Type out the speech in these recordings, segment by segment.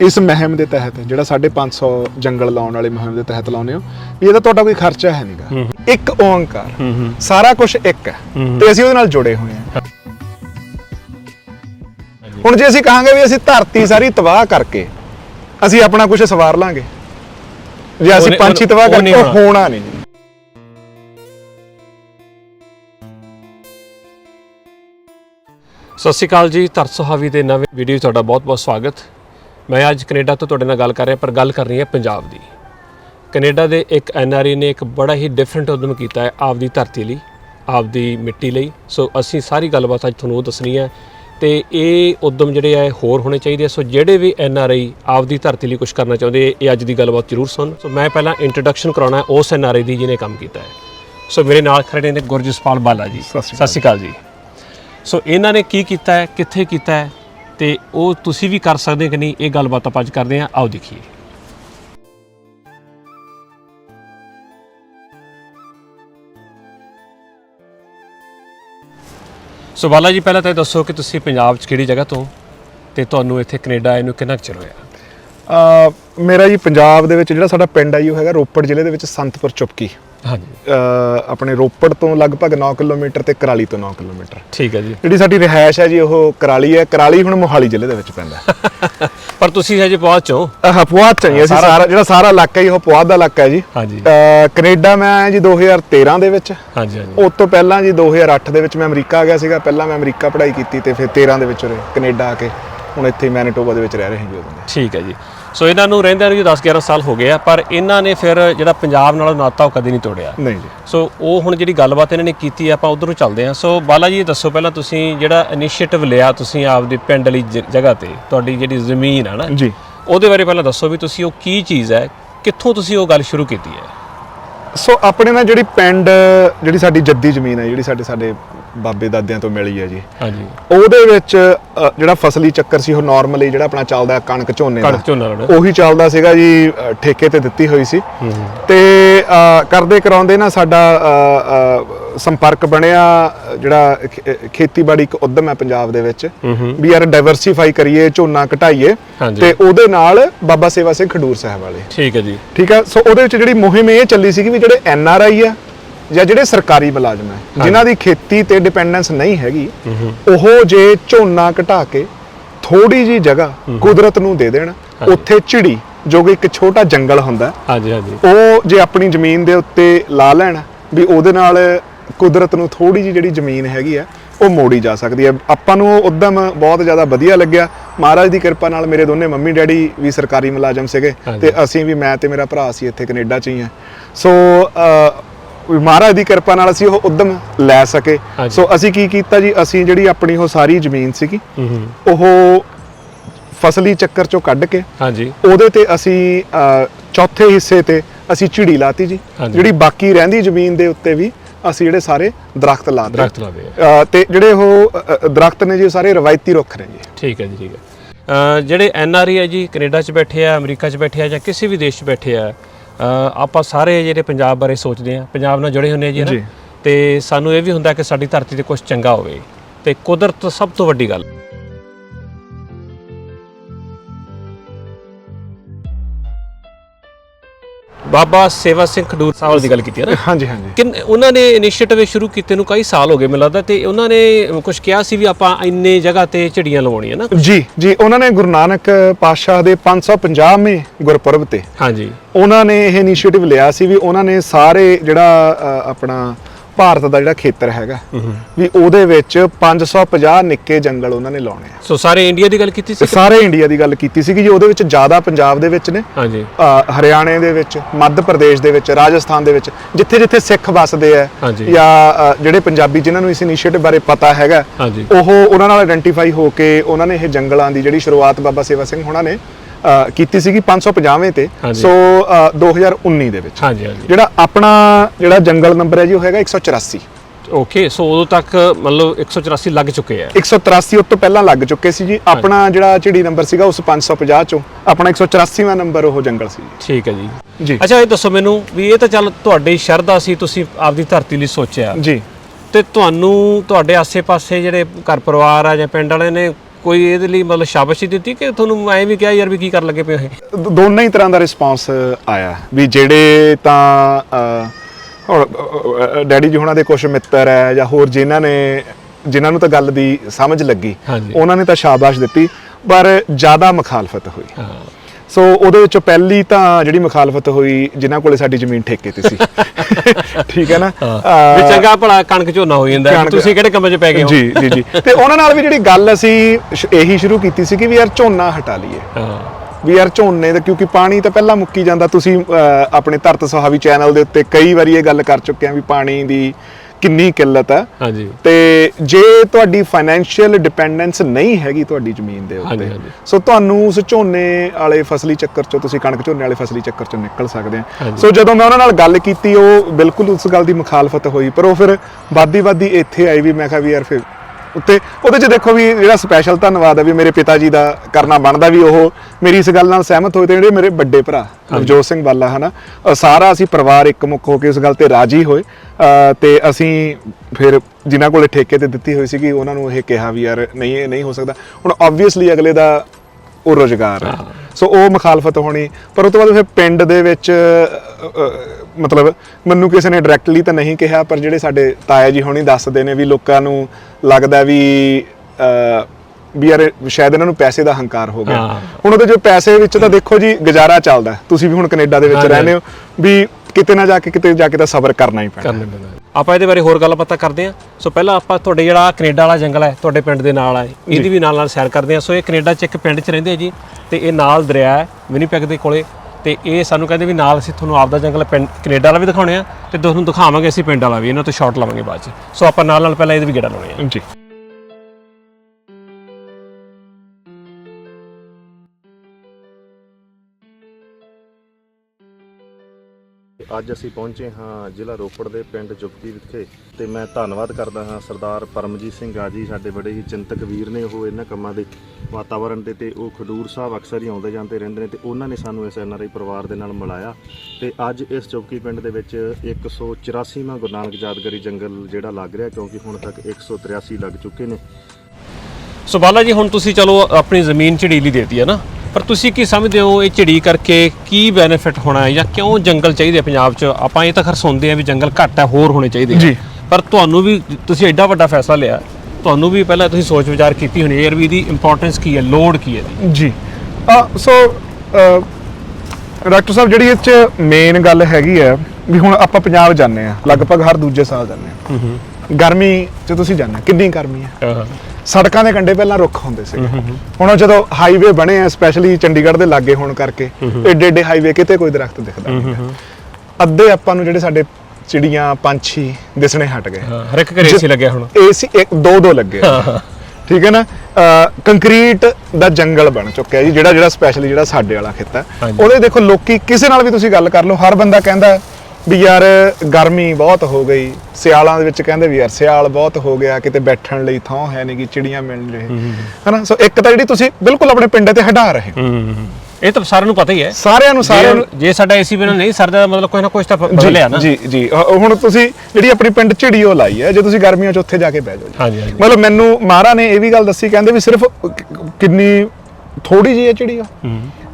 ਇਸ ਮੁਹਿੰਮ ਦੇ ਤਹਿਤ ਜਿਹੜਾ 550 ਜੰਗਲ ਲਾਉਣ ਵਾਲੀ ਮੁਹਿੰਮ ਦੇ ਤਹਿਤ ਲਾਉਨੇ ਹੋ ਵੀ ਇਹਦਾ ਤੁਹਾਡਾ ਕੋਈ ਖਰਚਾ ਹੈ ਨਹੀਂਗਾ ਇੱਕ ਓੰਕਾਰ ਸਾਰਾ ਕੁਝ ਇੱਕ ਹੈ। ਤੇ ਅਸੀਂ ਉਹਦੇ ਨਾਲ ਜੁੜੇ ਹੋਏ ਹਾਂ। ਹੁਣ ਜੇ ਅਸੀਂ ਕਹਾਂਗੇ ਵੀ ਅਸੀਂ ਧਰਤੀ ਸਾਰੀ ਤਬਾਹ ਕਰਕੇ ਅਸੀਂ ਆਪਣਾ ਕੁਝ ਸਵਾਰ ਲਾਂਗੇ ਜੇ ਅਸੀਂ ਪੰਛੀ ਤਬਾਹ ਕਰਕੇ ਹੋਣਾ। ਨਹੀਂ। ਸਤਿ ਸ਼੍ਰੀ ਅਕਾਲ ਜੀ ਤਰਸ ਹਾਵੀ ਦੇ ਨਵੇਂ ਵੀਡੀਓ ਤੁਹਾਡਾ ਬਹੁਤ-ਬਹੁਤ ਸਵਾਗਤ। ਮੈਂ ਅੱਜ ਕੈਨੇਡਾ ਤੋਂ ਤੁਹਾਡੇ ਨਾਲ ਗੱਲ ਕਰ ਰਿਹਾ ਪਰ ਗੱਲ ਕਰਨੀ ਹੈ ਪੰਜਾਬ ਦੀ। ਕੈਨੇਡਾ ਦੇ ਇੱਕ ਐਨਆਰਆਈ ਨੇ ਇੱਕ ਬੜਾ ਹੀ ਡਿਫਰੈਂਟ ਉਦਮ ਕੀਤਾ ਹੈ ਆਪਦੀ ਧਰਤੀ ਲਈ ਆਪਦੀ ਮਿੱਟੀ ਲਈ। ਸੋ ਅਸੀਂ ਸਾਰੀ ਗੱਲਬਾਤ ਅੱਜ ਤੁਹਾਨੂੰ ਉਹ ਦੱਸਣੀ ਹੈ ਤੇ ਇਹ ਉਦਮ ਜਿਹੜੇ ਆ ਹੋਰ ਹੋਣੇ ਚਾਹੀਦੇ ਆ। ਸੋ ਜਿਹੜੇ ਵੀ ਐਨਆਰਆਈ ਆਪਦੀ ਧਰਤੀ ਲਈ ਕੁਝ ਕਰਨਾ ਚਾਹੁੰਦੇ ਇਹ ਅੱਜ ਦੀ ਗੱਲਬਾਤ ਜ਼ਰੂਰ ਸੁਣ ਸੋ ਮੈਂ ਪਹਿਲਾਂ ਇੰਟਰੋਡਕਸ਼ਨ ਕਰਾਉਣਾ ਹੈ ਉਸ ਐਨਆਰਆਈ ਦੀ ਜਿਹਨੇ ਕੰਮ ਕੀਤਾ ਹੈ। ਸੋ ਮੇਰੇ ਨਾਲ ਖੜੇ ਨੇ ਗੁਰਜਸਪਾਲ ਬਾਲਾ ਜੀ। ਸਤਿ ਸ਼੍ਰੀ ਅਕਾਲ। ਜੀ। ਸੋ ਇਹਨਾਂ ਨੇ ਕੀ ਕੀਤਾ ਹੈ ਕਿੱਥੇ ਕੀਤਾ ਹੈ? ਤੇ ਉਹ ਤੁਸੀਂ ਵੀ ਕਰ ਸਕਦੇ ਕਿ ਨਹੀਂ, ਇਹ ਗੱਲਬਾਤ ਆਪਾਂ ਅੱਜ ਕਰਦੇ ਹਾਂ। ਆਓ ਦੇਖੀਏ। ਸੋ ਬਾਲਾ ਜੀ, ਪਹਿਲਾਂ ਤਾਂ ਇਹ ਦੱਸੋ ਕਿ ਤੁਸੀਂ ਪੰਜਾਬ 'ਚ ਕਿਹੜੀ ਜਗ੍ਹਾ ਤੋਂ ਤੇ ਤੁਹਾਨੂੰ ਇੱਥੇ ਕੈਨੇਡਾ ਆਏ ਨੂੰ ਕਿੰਨਾ ਕੁ ਚਿਰ ਹੋਇਆ? ਅਹ ਮੇਰਾ ਜੀ ਪੰਜਾਬ ਦੇ ਵਿੱਚ ਜਿਹੜਾ ਸਾਡਾ ਪਿੰਡ ਆ ਜੀ, ਉਹ ਹੈਗਾ ਰੋਪੜ ਜ਼ਿਲ੍ਹੇ ਦੇ ਵਿੱਚ ਸੰਤਪੁਰ ਚੁਪਕੀ। ਆਪਣੇ ਰੋਪੜ ਤੋਂ ਲਗਭਗ 9 ਕਿਲੋਮੀਟਰ ਤੇ ਕਰਾਲੀ ਤੋਂ 9 ਕਿਲੋਮੀਟਰ। ਠੀਕ ਹੈ ਜੀ। ਜਿਹੜੀ ਸਾਡੀ ਰਿਹਾਇਸ਼ ਹੈ ਜੀ ਉਹ ਕਰਾਲੀ ਹੈ। ਕਰਾਲੀ ਹੁਣ ਮੋਹਾਲੀ ਜ਼ਿਲ੍ਹੇ ਦੇ ਵਿੱਚ ਪੈਂਦਾ ਹੈ। ਪਰ ਤੁਸੀਂ ਹਜੇ ਪਹੁੰਚ ਚੋ ਆਹ ਪੁਆਧ ਚ ਹੀ ਅਸੀਂ ਸਾਰਾ ਜਿਹੜਾ ਸਾਰਾ ਇਲਾਕਾ ਹੀ ਉਹ ਪੁਆਧ ਦਾ ਇਲਾਕਾ ਹੈ ਜੀ। ਹਾਂਜੀ। ਕੈਨੇਡਾ ਮੈਂ ਆਇਆ ਜੀ 2013 ਦੇ ਵਿੱਚ। ਹਾਂਜੀ ਹਾਂਜੀ। ਉਸ ਤੋਂ ਪਹਿਲਾਂ ਜੀ 2008 ਦੇ ਵਿੱਚ ਮੈਂ ਅਮਰੀਕਾ ਆ ਗਿਆ ਸੀਗਾ। ਪਹਿਲਾਂ ਮੈਂ ਅਮਰੀਕਾ ਪੜ੍ਹਾਈ ਕੀਤੀ ਤੇ ਫਿਰ 13 ਦੇ ਵਿੱਚ ਉਰੇ ਕੈਨੇਡਾ ਆ ਕੇ ਹੁਣ ਇੱਥੇ ਮੈਨੀਟੋਬਾ ਦੇ ਵਿੱਚ ਰਹਿ ਰਹੇ ਹਾਂ ਜੀ ਉਦੋਂ। ਠੀਕ ਹੈ ਜੀ। ਸੋ ਇਹਨਾਂ ਨੂੰ ਰਹਿੰਦਿਆਂ ਨੂੰ ਜੀ 10 11 ਸਾਲ ਹੋ ਗਏ ਆ ਪਰ ਇਹਨਾਂ ਨੇ ਫਿਰ ਜਿਹੜਾ ਪੰਜਾਬ ਨਾਲ ਨਾਤਾ ਉਹ ਕਦੇ ਨਹੀਂ ਤੋੜਿਆ। ਨਹੀਂ ਜੀ। ਸੋ ਉਹ ਹੁਣ ਜਿਹੜੀ ਗੱਲਬਾਤ ਇਹਨਾਂ ਨੇ ਕੀਤੀ ਆ, ਆਪਾਂ ਉਧਰ ਨੂੰ ਚੱਲਦੇ ਹਾਂ ਸੋ ਬਾਲਾ ਜੀ ਦੱਸੋ ਪਹਿਲਾਂ ਤੁਸੀਂ ਜਿਹੜਾ ਇਨੀਸ਼ੀਏਟਿਵ ਲਿਆ ਤੁਸੀਂ ਆਪਦੇ ਪਿੰਡ ਜ- ਜਗ੍ਹਾ ਤੇ ਤੁਹਾਡੀ ਜਿਹੜੀ ਜ਼ਮੀਨ ਹੈ ਨਾ ਜੀ। ਉਹਦੇ ਬਾਰੇ ਪਹਿਲਾਂ ਦੱਸੋ ਵੀ ਤੁਸੀਂ ਉਹ ਕੀ ਚੀਜ਼ ਹੈ ਕਿੱਥੋਂ ਤੁਸੀਂ ਉਹ ਗੱਲ ਸ਼ੁਰੂ ਕੀਤੀ ਹੈ? ਸੋ ਆਪਣੇ ਨਾਲ ਜਿਹੜੀ ਪਿੰਡ ਜਿਹੜੀ ਸਾਡੀ ਜੱਦੀ ਜ਼ਮੀਨ ਹੈ ਜਿਹੜੀ ਸਾਡੇ ਸਾਡੇ ਬਾਬੇ ਦਾਦਿਆਂ ਤੋਂ ਮਿਲੀ ਹੈ ਜੀ। ਹਾਂਜੀ। ਉਹਦੇ ਵਿੱਚ ਅ, ਜਿਹੜਾ ਫਸਲੀ ਚੱਕਰ ਸੀ ਉਹ ਨਾਰਮਲੀ ਜਿਹੜਾ ਆਪਣਾ ਚੱਲਦਾ ਕਣਕ ਝੋਨੇ ਦਾ। ਕਣਕ ਝੋਨਾ ਲਾਉਣਾ ਉਹੀ ਚੱਲਦਾ ਸੀਗਾ ਜੀ ਅ, ਠੇਕੇ ਤੇ ਦਿੱਤੀ ਹੋਈ ਸੀ। ਤੇ ਅ, ਕਰਦੇ ਕਰਾਉਂਦੇ ਨਾ ਸਾਡਾ ਅ, ਅ, ਸੰਪਰਕ ਬਣਿਆ ਅ, ਜਿਹੜਾ ਖੇ- ਖੇਤੀਬਾੜੀ ਇੱਕ ਉਦਮ ਹੈ ਪੰਜਾਬ ਦੇ ਵਿੱਚ। ਵੀ ਯਾਰ ਡਾਈਵਰਸਿਫਾਈ ਕਰੀਏ ਝੋਨਾ ਘਟਾਈਏ। ਹਾਂਜੀ। ਤੇ ਉਹਦੇ ਨਾਲ ਬਾਬਾ ਸੇਵਾ ਸਿੰਘ ਖਡੂਰ ਸਾਹਿਬ ਵਾਲੇ। ਠੀਕ ਹੈ ਜੀ। ਠੀਕ ਹੈ? ਸੋ ਉਹਦੇ ਵਿੱਚ ਜਿਹੜੀ ਮੁਹਿੰਮ ਇਹ ਚੱਲੀ ਸੀਗੀ ਵੀ ਜਿਹੜੇ ਐਨ ਆਰ ਆਈ ਆ ਜਾਂ ਜਿਹੜੇ ਸਰਕਾਰੀ ਮੁਲਾਜ਼ਮ ਹੈ ਜਿਨ੍ਹਾਂ ਦੀ ਖੇਤੀ ਤੇ ਡਿਪੈਂਡੈਂਸ ਨਹੀਂ ਹੈਗੀ ਉਹ ਜੇ ਝੋਨਾ ਘਟਾ ਕੇ ਥੋੜੀ ਜੀ ਜਗ੍ਹਾ ਕੁਦਰਤ ਨੂੰ ਦੇ ਦੇਣ ਉੱਥੇ ਝਿੜੀ ਜੋ ਕਿ ਇੱਕ ਛੋਟਾ ਜੰਗਲ ਹੁੰਦਾ ਹਾਂਜੀ ਹਾਂਜੀ। ਉਹ ਜੇ ਆਪਣੀ ਜ਼ਮੀਨ ਦੇ ਉੱਤੇ ਲਾ ਲੈਣ ਵੀ ਉਹਦੇ ਨਾਲ ਕੁਦਰਤ ਨੂੰ ਥੋੜੀ ਜੀ ਜਿਹੜੀ ਜ਼ਮੀਨ ਹੈਗੀ ਆ ਉਹ ਮੋੜੀ ਜਾ ਸਕਦੀ ਹੈ। ਆਪਾਂ ਨੂੰ ਉਦਮ ਬਹੁਤ ਜ਼ਿਆਦਾ ਵਧੀਆ ਲੱਗਿਆ। ਮਹਾਰਾਜ ਦੀ ਕਿਰਪਾ ਨਾਲ ਮੇਰੇ ਦੋਨੇ ਮੰਮੀ ਡੈਡੀ ਵੀ ਸਰਕਾਰੀ ਮੁਲਾਜ਼ਮ ਸੀਗੇ। ਤੇ ਅਸੀਂ ਵੀ ਮੈਂ ਤੇ ਮੇਰਾ ਭਰਾ ਸੀ ਇੱਥੇ ਕੈਨੇਡਾ 'ਚ ਹੀ ਆ ਸੋ ਵੀ ਮਹਾਰਾਜ ਦੀ ਕਿਰਪਾ ਨਾਲ ਅਸੀਂ ਉਹ ਉਦਮ ਲੈ ਸਕੇ। ਸੋ ਅਸੀਂ ਕੀ ਕੀਤਾ ਜੀ? ਅਸੀਂ ਜਿਹੜੀ ਆਪਣੀ ਉਹ ਸਾਰੀ ਜ਼ਮੀਨ ਸੀਗੀ ਉਹ ਫਸਲੀ ਚੱਕਰ ਚੋਂ ਕੱਢ ਕੇ ਹਾਂਜੀ। ਉਹਦੇ ਤੇ ਅਸੀਂ ਚੌਥੇ ਹਿੱਸੇ ਤੇ ਅਸੀਂ ਝਿੜੀ ਲਾਤੀ ਜੀ। ਜਿਹੜੀ ਬਾਕੀ ਰਹਿੰਦੀ ਜ਼ਮੀਨ ਦੇ ਉੱਤੇ ਵੀ ਅਸੀਂ ਜਿਹੜੇ ਸਾਰੇ ਦਰਖਤ ਲਾਤੇ ਦਰਖਤ ਤੇ ਜਿਹੜੇ ਉਹ ਦਰਖਤ ਨੇ ਜੀ ਸਾਰੇ ਰਵਾਇਤੀ ਰੁੱਖ ਨੇ ਜੀ। ਠੀਕ ਹੈ ਜੀ ਠੀਕ ਹੈ। ਜਿਹੜੇ ਐਨ ਆਰ ਆਈ ਹੈ ਜੀ ਕੈਨੇਡਾ 'ਚ ਬੈਠੇ ਆ ਅਮਰੀਕਾ 'ਚ ਬੈਠੇ ਆ ਜਾਂ ਕਿਸੇ ਵੀ ਦੇਸ਼ 'ਚ ਬੈਠੇ ਆ ਆਪਾਂ ਸਾਰੇ ਜਿਹੜੇ ਪੰਜਾਬ ਬਾਰੇ ਸੋਚਦੇ ਆ ਪੰਜਾਬ ਨਾਲ ਜੁੜੇ ਹੁੰਦੇ ਜੀ ਜੀ। ਨਾ ਤੇ ਸਾਨੂੰ ਇਹ ਵੀ ਹੁੰਦਾ ਕਿ ਸਾਡੀ ਧਰਤੀ ਤੇ ਕੁਝ ਚੰਗਾ ਹੋਵੇ। ਤੇ ਕੁਦਰਤ ਸਭ ਤੋਂ ਵੱਡੀ ਗੱਲ ਬਾਬਾ ਸੇਵਾ ਸਿੰਘ ਖਡੂਰ ਸਾਹਿਬ ਦੀ ਗੱਲ ਕੀਤੀ ਹੈ ਨਾ? ਹਾਂਜੀ ਹਾਂਜੀ। ਕਿ ਉਹਨਾਂ ਨੇ ਇਨੀਸ਼ੀਏਟਿਵ ਸ਼ੁਰੂ ਕੀਤੇ ਨੂੰ ਕਈ ਸਾਲ ਹੋ ਗਏ ਮੈਨੂੰ ਲੱਗਦਾ ਤੇ ਉਹਨਾਂ ਨੇ ਕੁਝ ਕਿਹਾ ਸੀ ਵੀ ਆਪਾਂ ਇੰਨੇ ਜਗ੍ਹਾ ਤੇ ਝੜੀਆਂ ਲਵਾਉਣੀਆਂ ਨਾ? ਜੀ ਜੀ ਉਹਨਾਂ ਨੇ ਗੁਰੂ ਨਾਨਕ ਪਾਤਸ਼ਾਹ ਦੇ 550ਵੇਂ ਗੁਰਪੁਰਬ ਤੇ ਹਾਂਜੀ। ਉਹਨਾਂ ਨੇ ਇਹ ਇਨੀਸ਼ੀਏਟਿਵ ਲਿਆ ਸੀ ਵੀ ਉਹਨਾਂ ਨੇ ਸਾਰੇ ਜਿਹੜਾ ਆਪਣਾ ਭਾਰਤ ਦਾ ਜਿਹੜਾ ਖੇਤਰ ਹੈਗਾ ਵੀ ਉਹਦੇ ਵਿੱਚ 550 ਨਿੱਕੇ ਜੰਗਲ ਉਹਨਾਂ ਨੇ ਲਾਉਣੇ ਆ। ਸੋ ਸਾਰੇ ਇੰਡੀਆ ਦੀ ਗੱਲ ਕੀਤੀ ਸੀ? ਸਾਰੇ ਇੰਡੀਆ ਦੀ ਗੱਲ ਕੀਤੀ ਸੀਗੀ ਜੀ ਉਹਦੇ ਵਿੱਚ ਜ਼ਿਆਦਾ ਪੰਜਾਬ ਦੇ ਵਿੱਚ ਨੇ ਹਾਂਜੀ। ਹਰਿਆਣੇ ਦੇ ਵਿੱਚ ਮੱਧ ਪ੍ਰਦੇਸ਼ ਦੇ ਵਿੱਚ ਰਾਜਸਥਾਨ ਦੇ ਵਿੱਚ ਜਿੱਥੇ ਜਿੱਥੇ ਸਿੱਖ ਵੱਸਦੇ ਆ। ਜਾਂ ਜਿਹੜੇ ਪੰਜਾਬੀ ਜਿਨ੍ਹਾਂ ਨੂੰ ਇਸ ਇਨੀਸ਼ੀਏਟਿਵ ਬਾਰੇ ਪਤਾ ਹੈਗਾ ਉਹ ਉਹਨਾਂ ਨਾਲ ਆਇਡੈਂਟੀਫਾਈ ਹੋ ਕੇ ਉਹਨਾਂ ਨੇ ਇਹ ਜੰਗਲਾਂ ਦੀ ਜਿਹੜੀ ਸ਼ੁਰੂਆਤ ਬਾਬਾ ਸੇਵਾ ਸਿੰਘ ਹੋਣਾ ਨੇ ਕੀਤੀ ਸੀਗੀ 550ਵੇਂ ਤੇ। ਸੋ ਅ, 2019 ਦੇ ਵਿੱਚ। ਹਾਂਜੀ ਹਾਂਜੀ। ਜਿਹੜਾ ਆਪਣਾ ਜਿਹੜਾ ਜੰਗਲ ਨੰਬਰ ਹੈ ਜੀ ਉਹ ਹੈਗਾ 184 ਓਕੇ ਸੋ ਉਦੋਂ ਤੱਕ ਮਤਲਬ 184 ਲੱਗ ਚੁੱਕੇ ਆ। 183 ਉਸ ਤੋਂ ਪਹਿਲਾਂ ਲੱਗ ਚੁੱਕੇ ਸੀ ਜੀ। ਆਪਣਾ ਜਿਹੜਾ ਝਿੜੀ ਨੰਬਰ ਸੀਗਾ ਉਸ 550 ਚੋਂ। ਆਪਣਾ 184ਵਾਂ ਨੰਬਰ ਉਹ ਜੰਗਲ ਸੀ ਠੀਕ ਹੈ ਜੀ। ਜੀ। ਅੱਛਾ ਇਹ ਦੱਸੋ ਮੈਨੂੰ ਵੀ ਇਹ ਤਾਂ ਚੱਲ ਤੁਹਾਡੀ ਸ਼ਰਧਾ ਸੀ ਤੁਸੀਂ ਆਪਦੀ ਧਰਤੀ ਲਈ ਸੋਚਿਆ। ਜੀ। ਤੇ ਤੁਹਾਨੂੰ ਤੁਹਾਡੇ ਆਸੇ-ਪਾਸੇ ਜਿਹੜੇ ਘਰ ਪਰਿਵਾਰ ਆ ਜਾਂ ਪਿੰਡ ਵਾਲੇ ਨੇ ਕੋਈ ਇਹਦੇ ਲਈ ਮਤਲਬ ਸ਼ਾਬਾਸ਼ੀ ਦਿੱਤੀ ਕਿ ਤੁਹਾਨੂੰ ਐਂ ਵੀ ਕਿਹਾ ਯਾਰ ਵੀ ਕੀ ਕਰਨ ਲੱਗੇ ਪਏ ਇਹ? ਦ- ਦੋਨਾਂ ਹੀ ਤਰ੍ਹਾਂ ਦਾ ਰਿਸਪਾਂਸ ਆਇਆ ਵੀ ਜਿਹੜੇ ਤਾਂ ਅਹ, ਹੁਣ ਅਹ, ਅਹ, ਡੈਡੀ ਜੀ ਹੁਣਾਂ ਦੇ ਕੁਝ ਮਿੱਤਰ ਹੈ ਜਾਂ ਹੋਰ ਜਿਨ੍ਹਾਂ ਨੇ ਜਿਨ੍ਹਾਂ ਨੂੰ ਤਾਂ ਗੱਲ ਦੀ ਸਮਝ ਲੱਗੀ ਹਾਂਜੀ। ਉਹਨਾਂ ਨੇ ਤਾਂ ਸ਼ਾਬਾਸ਼ ਦਿੱਤੀ ਪਰ ਜ਼ਿਆਦਾ ਮੁਖਾਲਫਤ ਹੋਈ। ਹਾਂ। ਸੋ ਉਹਦੇ ਵਿੱਚੋਂ ਪਹਿਲੀ ਤਾਂ ਜਿਹੜੀ ਮੁਖਾਲਫਤ ਹੋਈ ਜਿਨ੍ਹਾਂ ਕੋਲੇ ਸਾਡੀ ਜ਼ਮੀਨ ਠੇਕੇ ਤੇ ਸੀ। ਠੀਕ ਹੈ ਨਾ? ਵੀ ਚੰਗਾ ਭਲਾ ਕਣਕ ਝੋਨਾ ਹੋ ਜਾਂਦਾ ਤੁਸੀਂ ਕਿਹੜੇ ਕੰਮ 'ਚ ਪੈ ਗਏ ਹੋ? ਜੀ ਜੀ ਜੀ। ਤੇ ਉਹਨਾਂ ਨਾਲ ਵੀ ਜਿਹੜੀ ਗੱਲ ਅਸੀਂ ਇਹੀ ਸ਼ੁਰੂ ਕੀਤੀ ਸੀ ਕਿ ਵੀ ਯਾਰ ਝੋਨਾ ਹਟਾ ਲਈਏ। ਹਾਂ। ਵੀ ਯਾਰ ਝੋਨੇ ਦਾ ਕਿਉਂਕਿ ਪਾਣੀ ਤਾਂ ਪਹਿਲਾਂ ਮੁੱਕੀ ਜਾਂਦਾ। ਤੁਸੀਂ ਆਪਣੇ ਧਰਤ ਸੁਹਾਵੀ ਚੈਨਲ ਦੇ ਉੱਤੇ ਕਈ ਵਾਰੀ ਇਹ ਗੱਲ ਕਰ ਚੁੱਕੇ ਆ ਵੀ ਪਾਣੀ ਦੀ ਕਿੰਨੀ ਕਿੱਲਤ ਹੈ ਹਾਂਜੀ ਤੇ ਜੇ ਤੁਹਾਡੀ ਫਾਈਨੈਂਸ਼ੀਅਲ ਡਿਪੈਂਡੈਂਸ ਨਹੀਂ ਹੈਗੀ ਤੁਹਾਡੀ ਜ਼ਮੀਨ ਦੇ ਉੱਤੇ। ਸੋ ਤੁਹਾਨੂੰ ਉਸ ਝੋਨੇ ਵਾਲੇ ਫਸਲੀ ਚੱਕਰ ਚੋਂ ਤੁਸੀਂ ਕਣਕ ਝੋਨੇ ਵਾਲੇ ਫਸਲੀ ਚੱਕਰ ਚੋਂ ਨਿਕਲ ਸਕਦੇ ਆ। ਸੋ ਜਦੋਂ ਮੈਂ ਉਹਨਾਂ ਨਾਲ ਗੱਲ ਕੀਤੀ ਉਹ ਬਿਲਕੁਲ ਉਸ ਗੱਲ ਦੀ ਮੁਖਾਲਫਤ ਹੋਈ ਪਰ ਉਹ ਫਿਰ ਵਾਦੀ ਵਾਦੀ ਇੱਥੇ ਆਈ ਵੀ ਮੈਂ ਕਿਹਾ ਵੀ ਯਾਰ ਫਿਰ ਉੱਤੇ। ਉਹਦੇ 'ਚ ਦੇਖੋ ਵੀ ਜਿਹੜਾ ਸਪੈਸ਼ਲ ਧੰਨਵਾਦ ਹੈ ਵੀ ਮੇਰੇ ਪਿਤਾ ਜੀ ਦਾ ਕਰਨਾ ਬਣਦਾ ਵੀ ਉਹ ਮੇਰੀ ਇਸ ਗੱਲ ਨਾਲ ਸਹਿਮਤ ਹੋਏ ਤੇ ਜਿਹੜੇ ਮੇਰੇ ਵੱਡੇ ਭਰਾ ਨਵਜੋਤ ਸਿੰਘ ਬਾਲਾ ਹਨਾ ਸਾਰਾ ਅਸੀਂ ਪਰਿਵਾਰ ਇੱਕ ਮੁੱਖ ਹੋ ਕੇ ਉਸ ਗੱਲ ਤੇ ਰਾਜੀ ਹੋਏ। ਤੇ ਅਸੀਂ ਫਿਰ ਜਿਨ੍ਹਾਂ ਕੋਲੇ ਠੇਕੇ ਤੇ ਦਿੱਤੀ ਹੋਈ ਸੀਗੀ ਉਹਨਾਂ ਨੂੰ ਇਹ ਕਿਹਾ ਵੀ ਯਾਰ ਨਹੀਂ ਇਹ ਨਹੀਂ ਹੋ ਸਕਦਾ। ਹੁਣ ਆਬਵੀਅਸਲੀ ਅਗਲੇ ਦਾ ਉਹ ਰੋਜ਼ਗਾਰ ਹੈ। ਸੋ ਉਹ ਮੁਖਾਲਫਤ ਹੋਣੀ ਪਰ ਉਸ ਤੋਂ ਬਾਅਦ ਫਿਰ ਪਿੰਡ ਦੇ ਵਿੱਚ ਮਤਲਬ ਮੈਨੂੰ ਕਿਸੇ ਨੇ ਡਾਇਰੈਕਟਲੀ ਤਾਂ ਨਹੀਂ ਕਿਹਾ ਪਰ ਜਿਹੜੇ ਸਾਡੇ ਤਾਇਆ ਜੀ ਹੋਣੀ ਦੱਸਦੇ ਨੇ ਵੀ ਲੋਕਾਂ ਨੂੰ ਲੱਗਦਾ ਵੀ ਵੀ ਯਾਰ ਸ਼ਾਇਦ ਇਹਨਾਂ ਨੂੰ ਪੈਸੇ ਦਾ ਹੰਕਾਰ ਹੋ ਗਿਆ। ਹੁਣ ਉਹਦੇ ਜੋ ਪੈਸੇ ਵਿੱਚ ਤਾਂ ਦੇਖੋ ਜੀ ਗੁਜ਼ਾਰਾ ਚੱਲਦਾ। ਤੁਸੀਂ ਵੀ ਹੁਣ ਕੈਨੇਡਾ ਦੇ ਵਿੱਚ। ਰਹਿੰਦੇ ਹੋ ਵੀ ਕਿਤੇ ਨਾ ਜਾ ਕੇ ਕਿਤੇ ਜਾ ਕੇ ਤਾਂ ਸਬਰ ਕਰਨਾ ਹੀ ਪੈਣਾ। ਆਪਾਂ ਇਹਦੇ ਬਾਰੇ ਹੋਰ ਗੱਲ ਪਤਾ ਕਰਦੇ ਹਾਂ। ਸੋ ਪਹਿਲਾਂ ਆਪਾਂ ਤੁਹਾਡੇ ਜਿਹੜਾ ਕੈਨੇਡਾ ਵਾਲਾ ਜੰਗਲ ਹੈ ਤੁਹਾਡੇ ਪਿੰਡ ਦੇ ਨਾਲ ਹੈ ਇਹਦੀ ਵੀ ਨਾਲ ਨਾਲ ਸੈਰ ਕਰਦੇ ਹਾਂ। ਸੋ ਇਹ ਕੈਨੇਡਾ 'ਚ ਇੱਕ ਪਿੰਡ 'ਚ ਰਹਿੰਦੇ ਆ ਜੀ ਤੇ ਇਹ ਨਾਲ ਦਰਿਆ ਹੈ ਵਿਨੀਪੈਗ ਦੇ ਕੋਲੇ। ਤੇ ਇਹ ਸਾਨੂੰ ਕਹਿੰਦੇ ਵੀ ਨਾਲ ਅਸੀਂ ਤੁਹਾਨੂੰ ਆਪਦਾ ਜੰਗਲ ਪਿੰਡ ਕੈਨੇਡਾ ਵਾਲਾ ਵੀ ਦਿਖਾਉਣੇ ਆ ਤੇ ਤੁਹਾਨੂੰ ਦਿਖਾਵਾਂਗੇ ਅਸੀਂ ਪਿੰਡ ਵਾਲਾ ਵੀ। ਇਹਨਾਂ ਤੋਂ ਸ਼ਾਟ ਲਵਾਂਗੇ ਬਾਅਦ 'ਚ। ਸੋ ਆਪਾਂ ਨਾਲ ਨਾਲ ਪਹਿਲਾਂ ਇਹਦੇ ਵੀ ਗੇੜਾ ਲਾਉਣੇ ਆ। ਜੀ। ਅੱਜ ਅਸੀਂ ਪਹੁੰਚੇ ਹਾਂ ਜ਼ਿਲ੍ਹਾ ਰੋਪੜ ਦੇ ਪਿੰਡ ਜੁਗਤੀ ਵਿਖੇ ਤੇ ਮੈਂ ਧੰਨਵਾਦ ਕਰਦਾ ਹਾਂ ਸਰਦਾਰ ਪਰਮਜੀਤ ਸਿੰਘ ਆਜੀ, ਸਾਡੇ ਬੜੇ ਹੀ ਚਿੰਤਕ ਵੀਰ ਨੇ ਉਹ ਇਹਨਾਂ ਕੰਮਾਂ ਦੇ ਵਾਤਾਵਰਣ ਦੇ ਤੇ ਉਹ ਖਡੂਰ ਸਾਹਿਬ ਅਕਸਰ ਹੀ ਆਉਂਦੇ ਜਾਂਦੇ ਰਹਿੰਦੇ ਨੇ ਤੇ ਉਹਨਾਂ ਨੇ ਸਾਨੂੰ ਇਸ ਐਨਆਰਆਈ ਪਰਿਵਾਰ ਦੇ ਨਾਲ ਮਿਲਾਇਆ ਤੇ ਅੱਜ ਇਸ ਚੌਕੀ ਪਿੰਡ ਦੇ ਵਿੱਚ 184ਵਾਂ ਗੁਰੂ ਨਾਨਕ ਯਾਦਗਾਰੀ ਜੰਗਲ ਜਿਹੜਾ ਲੱਗ ਰਿਹਾ ਕਿਉਂਕਿ ਹੁਣ ਤੱਕ 183 ਲੱਗ ਚੁੱਕੇ ਨੇ। ਸੋ ਬਾਲਾ ਜੀ, ਹੁਣ ਤੁਸੀਂ ਚਲੋ ਆਪਣੀ ਜ਼ਮੀਨ ਝੜੀਲੀ ਦੇਤੀ ਹੈ ਨਾ। ਪਰ ਤੁਸੀਂ ਕੀ ਸਮਝਦੇ ਹੋ ਇਹ ਝੜੀ ਕਰਕੇ ਕੀ ਬੈਨੀਫਿਟ ਹੋਣਾ ਹੈ ਜਾਂ ਕਿਉਂ ਜੰਗਲ ਚਾਹੀਦੇ ਆ ਪੰਜਾਬ 'ਚ? ਆਪਾਂ ਇਹ ਤਾਂ ਖਰ ਸੁਣਦੇ ਆ ਵੀ ਜੰਗਲ ਘੱਟ ਹੈ ਹੋਰ ਹੋਣੇ ਚਾਹੀਦੇ ਆ। ਜੀ। ਪਰ ਤੁਹਾਨੂੰ ਵੀ ਤੁਸੀਂ ਐਡਾ ਵੱਡਾ ਫੈਸਲਾ ਲਿਆ। ਤੁਹਾਨੂੰ ਵੀ ਪਹਿਲਾਂ ਤੁਸੀਂ ਸੋਚ ਵਿਚਾਰ ਕੀਤੀ ਹੋਣੀ ਯਾਰ ਵੀ ਇਹਦੀ ਇੰਪੋਰਟੈਂਸ ਕੀ ਹੈ ਲੋਡ ਕੀ ਹੈ ਇਹਦੀ? ਜੀ। ਆ ਸੋ ਡਾਕਟਰ ਸਾਹਿਬ ਜਿਹੜੀ ਇਹ ਚ ਮੇਨ ਗੱਲ ਹੈਗੀ ਹੈ ਵੀ ਹੁਣ ਆਪਾਂ ਪੰਜਾਬ ਜਾਂਦੇ ਆ ਲਗਭਗ ਹਰ ਦੂਜੇ ਸਾਲ ਜਾਂਦੇ ਆ ਗਰਮੀ ਚ ਤੁਸੀਂ ਜਾਂਦੇ ਆ, ਕਿੰਨੀ ਗਰਮੀ ਹੈ। ਸੜਕਾਂ ਦੇ ਕੰਢੇ ਪਹਿਲਾਂ ਰੁੱਖ ਹੁੰਦੇ ਸੀ ਹੁਣ ਉਹ ਜਦੋਂ ਹਾਈਵੇ ਬਣੇ ਆ ਸਪੈਸ਼ਲੀ ਚੰਡੀਗੜ੍ਹ ਦੇ ਲਾਗੇ ਹੋਣ ਕਰਕੇ ਏਡੇ ਏਡੇ ਹਾਈਵੇ ਕਿਤੇ ਕੋਈ ਦਰਖਤ ਦਿਖਦਾ ਨਹੀਂ। ਅੱਧੇ ਆਪਾਂ ਨੂੰ ਜਿਹੜੇ ਸਾਡੇ ਚਿੜੀਆਂ ਪੰਛੀ ਦਿਸਣੇ ਹਟ ਗਏ ਹਰ ਇੱਕ ਘਰੇ ਏਸੀ ਲੱਗਿਆ ਹੁਣ ਏਸੀ ਇੱਕ ਦੋ ਦੋ ਲੱਗੇ। ਠੀਕ ਹੈ ਨਾ ਕੰਕਰੀਟ ਦਾ ਜੰਗਲ ਬਣ ਚੁੱਕਿਆ ਜੀ ਜਿਹੜਾ ਜਿਹੜਾ ਸਪੈਸ਼ਲੀ ਜਿਹੜਾ ਸਾਡੇ ਵਾਲਾ ਖੇਤਾ ਹੈ। ਉਹਦੇ ਦੇਖੋ ਲੋਕੀ ਕਿਸੇ ਨਾਲ ਵੀ ਤੁਸੀਂ ਗੱਲ ਕਰ ਲਓ ਹਰ ਬੰਦਾ ਕਹਿੰਦਾ ਵੀ ਯਾਰ ਗਰਮੀ ਬਹੁਤ ਹੋ ਗਈ। ਸਿਆਲਾਂ ਦੇ ਵਿੱਚ ਕਹਿੰਦੇ ਵੀ ਯਾਰ ਸਿਆਲ ਬਹੁਤ ਹੋ ਗਿਆ ਕਿਤੇ ਬੈਠਣ ਲਈ ਥਾਂ ਹੈ ਨਹੀਂ ਕਿ ਚਿੜੀਆਂ ਮਿਲ ਰਹੇ। ਹਨਾ? ਸੋ ਇੱਕ ਤਾਂ ਜਿਹੜੀ ਤੁਸੀਂ ਬਿਲਕੁਲ ਆਪਣੇ ਪਿੰਡੇ ਤੇ ਹਟਾ ਰਹੇ ਹੋ। ਇਹ ਤਾਂ ਸਾਰਿਆਂ ਨੂੰ ਪਤਾ ਹੀ ਹੈ। ਸਾਰਿਆਂ ਨੂੰ ਸਾਰਿਆਂ ਨੂੰ ਜੇ- ਸਾਡਾ ਏਸੀ ਬਿਨਾਂ ਨਹੀਂ ਸਰਦਾ ਦਾ ਮਤਲਬ ਕੋਈ ਨਾ ਕੁਝ ਤਾਂ ਬਦਲਿਆ ਨਾ। ਜੀ ਜੀ। ਹੁਣ ਤੁਸੀਂ ਜਿਹੜੀ ਆਪਣੀ ਪਿੰਡ ਝਿੜੀ ਉਹ ਲਾਈ ਹੈ ਜੇ ਤੁਸੀਂ ਗਰਮੀਆਂ 'ਚ ਉੱਥੇ ਜਾ ਕੇ ਬਹਿ ਜਾਓ। ਜੀ ਹਾਂਜੀ ਹਾਂਜੀ। ਮਤਲਬ ਮੈਨੂੰ ਮਹਾਰਾ ਨੇ ਇਹ ਵੀ ਗੱਲ ਦੱਸੀ ਕਹਿੰਦੇ ਵੀ ਸਿਰਫ ਕਿੰਨੀ ਥੋੜੀ ਜਿਹੀ ਹੈ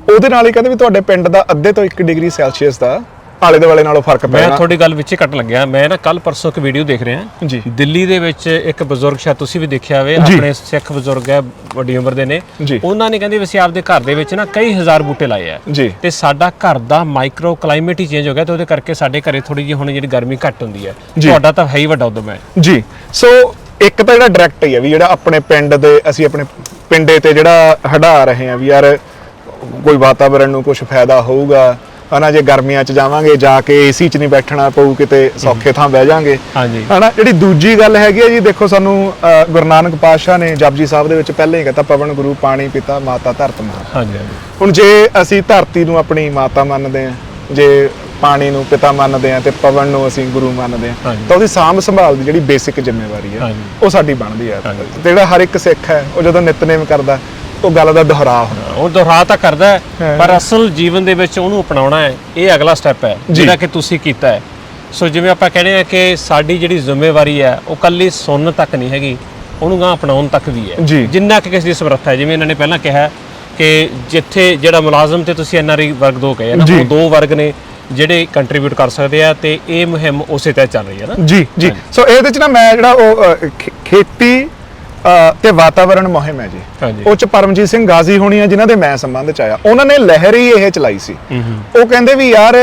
ਉਹ ਉਹਦੇ ਨਾਲ ਹੀ ਕਹਿੰਦੇ ਵੀ ਤੁਹਾਡੇ ਪਿੰਡ ਦਾ ਅੱਧੇ ਤੋਂ 1 ਡਿਗਰੀ ਸੈਲਸੀਅਸ ਦਾ ਆਲੇ ਦੁਆਲੇ ਨਾਲੋਂ ਫ਼ਰਕ ਮੈਂ ਪੈਣਾ। ਤੁਹਾਡੀ ਗੱਲ ਵਿੱਚ ਹੀ ਕੱਟ ਲੱਗਿਆ। ਮੈਂ ਨਾ ਕੱਲ ਪਰਸੋਂ ਇੱਕ ਵੀਡੀਓ ਦੇਖ ਰਿਹਾ। ਜੀ। ਦਿੱਲੀ ਦੇ ਵਿੱਚ ਇੱਕ ਬਜ਼ੁਰਗ ਸ਼ਾਇਦ ਤੁਸੀਂ ਵੀ ਦੇਖਿਆ ਹੋਵੇ ਜੀ। ਆਪਣੇ ਸਿੱਖ ਬਜ਼ੁਰਗ ਹੈ ਵੱਡੀ ਉਮਰ ਦੇ ਨੇ। ਜੀ। ਉਹਨਾਂ ਨੇ ਕਹਿੰਦੇ ਵੀ ਅਸੀਂ ਆਪਦੇ ਘਰ ਦੇ ਵਿੱਚ ਨਾ ਕਈ ਹਜ਼ਾਰ ਬੂਟੇ ਲਾਏ ਆ। ਜੀ। ਤੇ ਸਾਡਾ ਘਰ ਦਾ ਮਾਈਕਰੋ ਕਲਾਈਮੇਟ ਹੀ ਚੇਂਜ ਹੋ ਗਿਆ ਤੇ ਉਹਦੇ ਕਰਕੇ ਸਾਡੇ ਘਰੇ ਥੋੜੀ ਜਿਹੀ ਹੁਣ ਜਿਹੜੀ ਗਰਮੀ ਘੱਟ ਹੁੰਦੀ ਹੈ। ਜੀ। ਤੁਹਾਡਾ ਤਾਂ ਹੈ ਹੀ ਵੱਡਾ ਉਦਮ ਹੈ। ਜੀ। ਸੋ ਇੱਕ ਤਾਂ ਜਿਹੜਾ ਡਾਇਰੈਕਟ ਹੀ ਹੈ ਵੀ ਜਿਹੜਾ ਆਪਣੇ ਪਿੰਡ ਦੇ ਅਸੀਂ ਆਪਣੇ ਪਿੰਡੇ ਤੇ ਜਿਹੜਾ ਹਟਾ ਰਹੇ ਹਾਂ ਵੀ ਯਾਰ ਕੋਈ ਵਾਤਾਵਰਣ ਨੂੰ ਕੁਝ ਫਾਇਦਾ ਹੋਊਗਾ। ਹਨਾ ਜੇ ਗਰਮੀਆਂ 'ਚ ਜਾਵਾਂਗੇ ਜਾ ਕੇ ਏਸੀ 'ਚ ਨਹੀਂ ਬੈਠਣਾ ਪਊ ਕਿਤੇ ਸੌਖੇ ਥਾਂ ਬਹਿ ਜਾਾਂਗੇ ਹਾਂਜੀ ਹਨਾ ਜਿਹੜੀ ਦੂਜੀ ਗੱਲ ਹੈਗੀ ਹੈ ਜੀ ਦੇਖੋ ਸਾਨੂੰ ਗੁਰੂ ਨਾਨਕ ਪਾਤਸ਼ਾਹ ਨੇ ਜਪਜੀ ਸਾਹਿਬ ਦੇ ਵਿੱਚ ਪਹਿਲਾਂ ਹੀ ਕਹਤਾ ਪਵਨ ਗੁਰੂ ਪਾਣੀ ਪਿਤਾ ਮਾਤਾ ਧਰਤ ਮਾਤਾ ਹਾਂਜੀ ਹਾਂਜੀ ਹੁਣ ਜੇ ਅਸੀਂ ਧਰਤੀ ਨੂੰ ਆਪਣੀ ਮਾਤਾ ਮੰਨਦੇ ਹਾਂ ਜੇ ਪਾਣੀ ਨੂੰ ਪਿਤਾ ਮੰਨਦੇ ਹਾਂ ਤੇ ਪਵਨ ਨੂੰ ਅਸੀਂ ਗੁਰੂ ਮੰਨਦੇ ਹਾਂਜੀ। ਤਾਂ ਉਹਦੀ ਸਾਂਭ ਸੰਭਾਲ ਦੀ ਜਿਹੜੀ ਬੇਸਿਕ ਜ਼ਿੰਮੇਵਾਰੀ ਹੈ। ਉਹ ਸਾਡੀ ਬਣਦੀ ਹੈ। ਤੇ ਜਿਹੜਾ ਹਰ ਇੱਕ ਸਿੱਖ ਹੈ ਉਹ ਜਦੋਂ ਨਿਤਨੇਮ ਕਰਦਾ ਉਹ ਗੱਲ ਦਾ ਦੁਹਰਾਅ ਹੁੰਦਾ ਉਹ ਦੁਹਰਾ ਤਾਂ ਕਰਦਾ ਹੈ। ਪਰ ਅਸਲ ਜੀਵਨ ਦੇ ਵਿੱਚ ਉਹਨੂੰ ਅਪਣਾਉਣਾ ਹੈ ਇਹ ਅਗਲਾ ਸਟੈਪ ਹੈ ਜੀ। ਜਿਹੜਾ ਕਿ ਤੁਸੀਂ ਕੀਤਾ ਹੈ ਸੋ ਜਿਵੇਂ ਆਪਾਂ ਕਹਿੰਦੇ ਆ ਕਿ ਸਾਡੀ ਜਿਹੜੀ ਜ਼ਿੰਮੇਵਾਰੀ ਹੈ ਉਹ ਕੱਲੀ ਸੁਣਨ ਤੱਕ ਨਹੀਂ ਹੈਗੀ ਉਹਨੂੰ ਗਾਂ ਅਪਣਾਉਣ ਤੱਕ ਵੀ ਹੈ ਜੀ। ਜਿੰਨਾ ਕਿ ਕਿਸੇ ਦੀ ਸਮਰੱਥਾ ਹੈ ਜਿਵੇਂ ਇਹਨਾਂ ਨੇ ਪਹਿਲਾਂ ਕਿਹਾ ਕਿ ਜਿੱਥੇ ਜਿਹੜਾ ਮੁਲਾਜ਼ਮ ਤੇ ਤੁਸੀਂ ਐਨਆਰਆਈ ਵਰਗ ਦੋ ਕਹੇ ਨਾ ਜੀ। ਉਹ ਦੋ ਵਰਗ ਨੇ ਜਿਹੜੇ ਕੰਟਰੀਬਿਊਟ ਕਰ ਸਕਦੇ ਆ ਤੇ ਇਹ ਮੁਹਿੰਮ ਉਸੇ ਤਹਿਤ ਚੱਲ ਰਹੀ ਹੈ ਨਾ ਜੀ ਜੀ ਸੋ ਇਹਦੇ ਚ ਨਾ ਮੈਂ ਜਿਹੜਾ ਉਹ ਅ, ਖੇ- ਖੇਤੀ ਤੇ ਵਾਤਾਵਰਣ ਮੁਹਿੰਮ ਹੈ ਜੀ। ਉਹ ਚ ਪਰਮਜੀਤ ਸਿੰਘ ਗਾਜ਼ੀ ਹੋਣੀ ਆ ਜਿਨ੍ਹਾਂ ਦੇ ਮੈਂ ਸੰਬੰਧ ਚ ਆਇਆ। ਉਹਨਾਂ ਨੇ ਲਹਿਰ ਹੀ ਇਹ ਚਲਾਈ ਸੀ। ਉਹ ਕਹਿੰਦੇ ਵੀ ਯਾਰ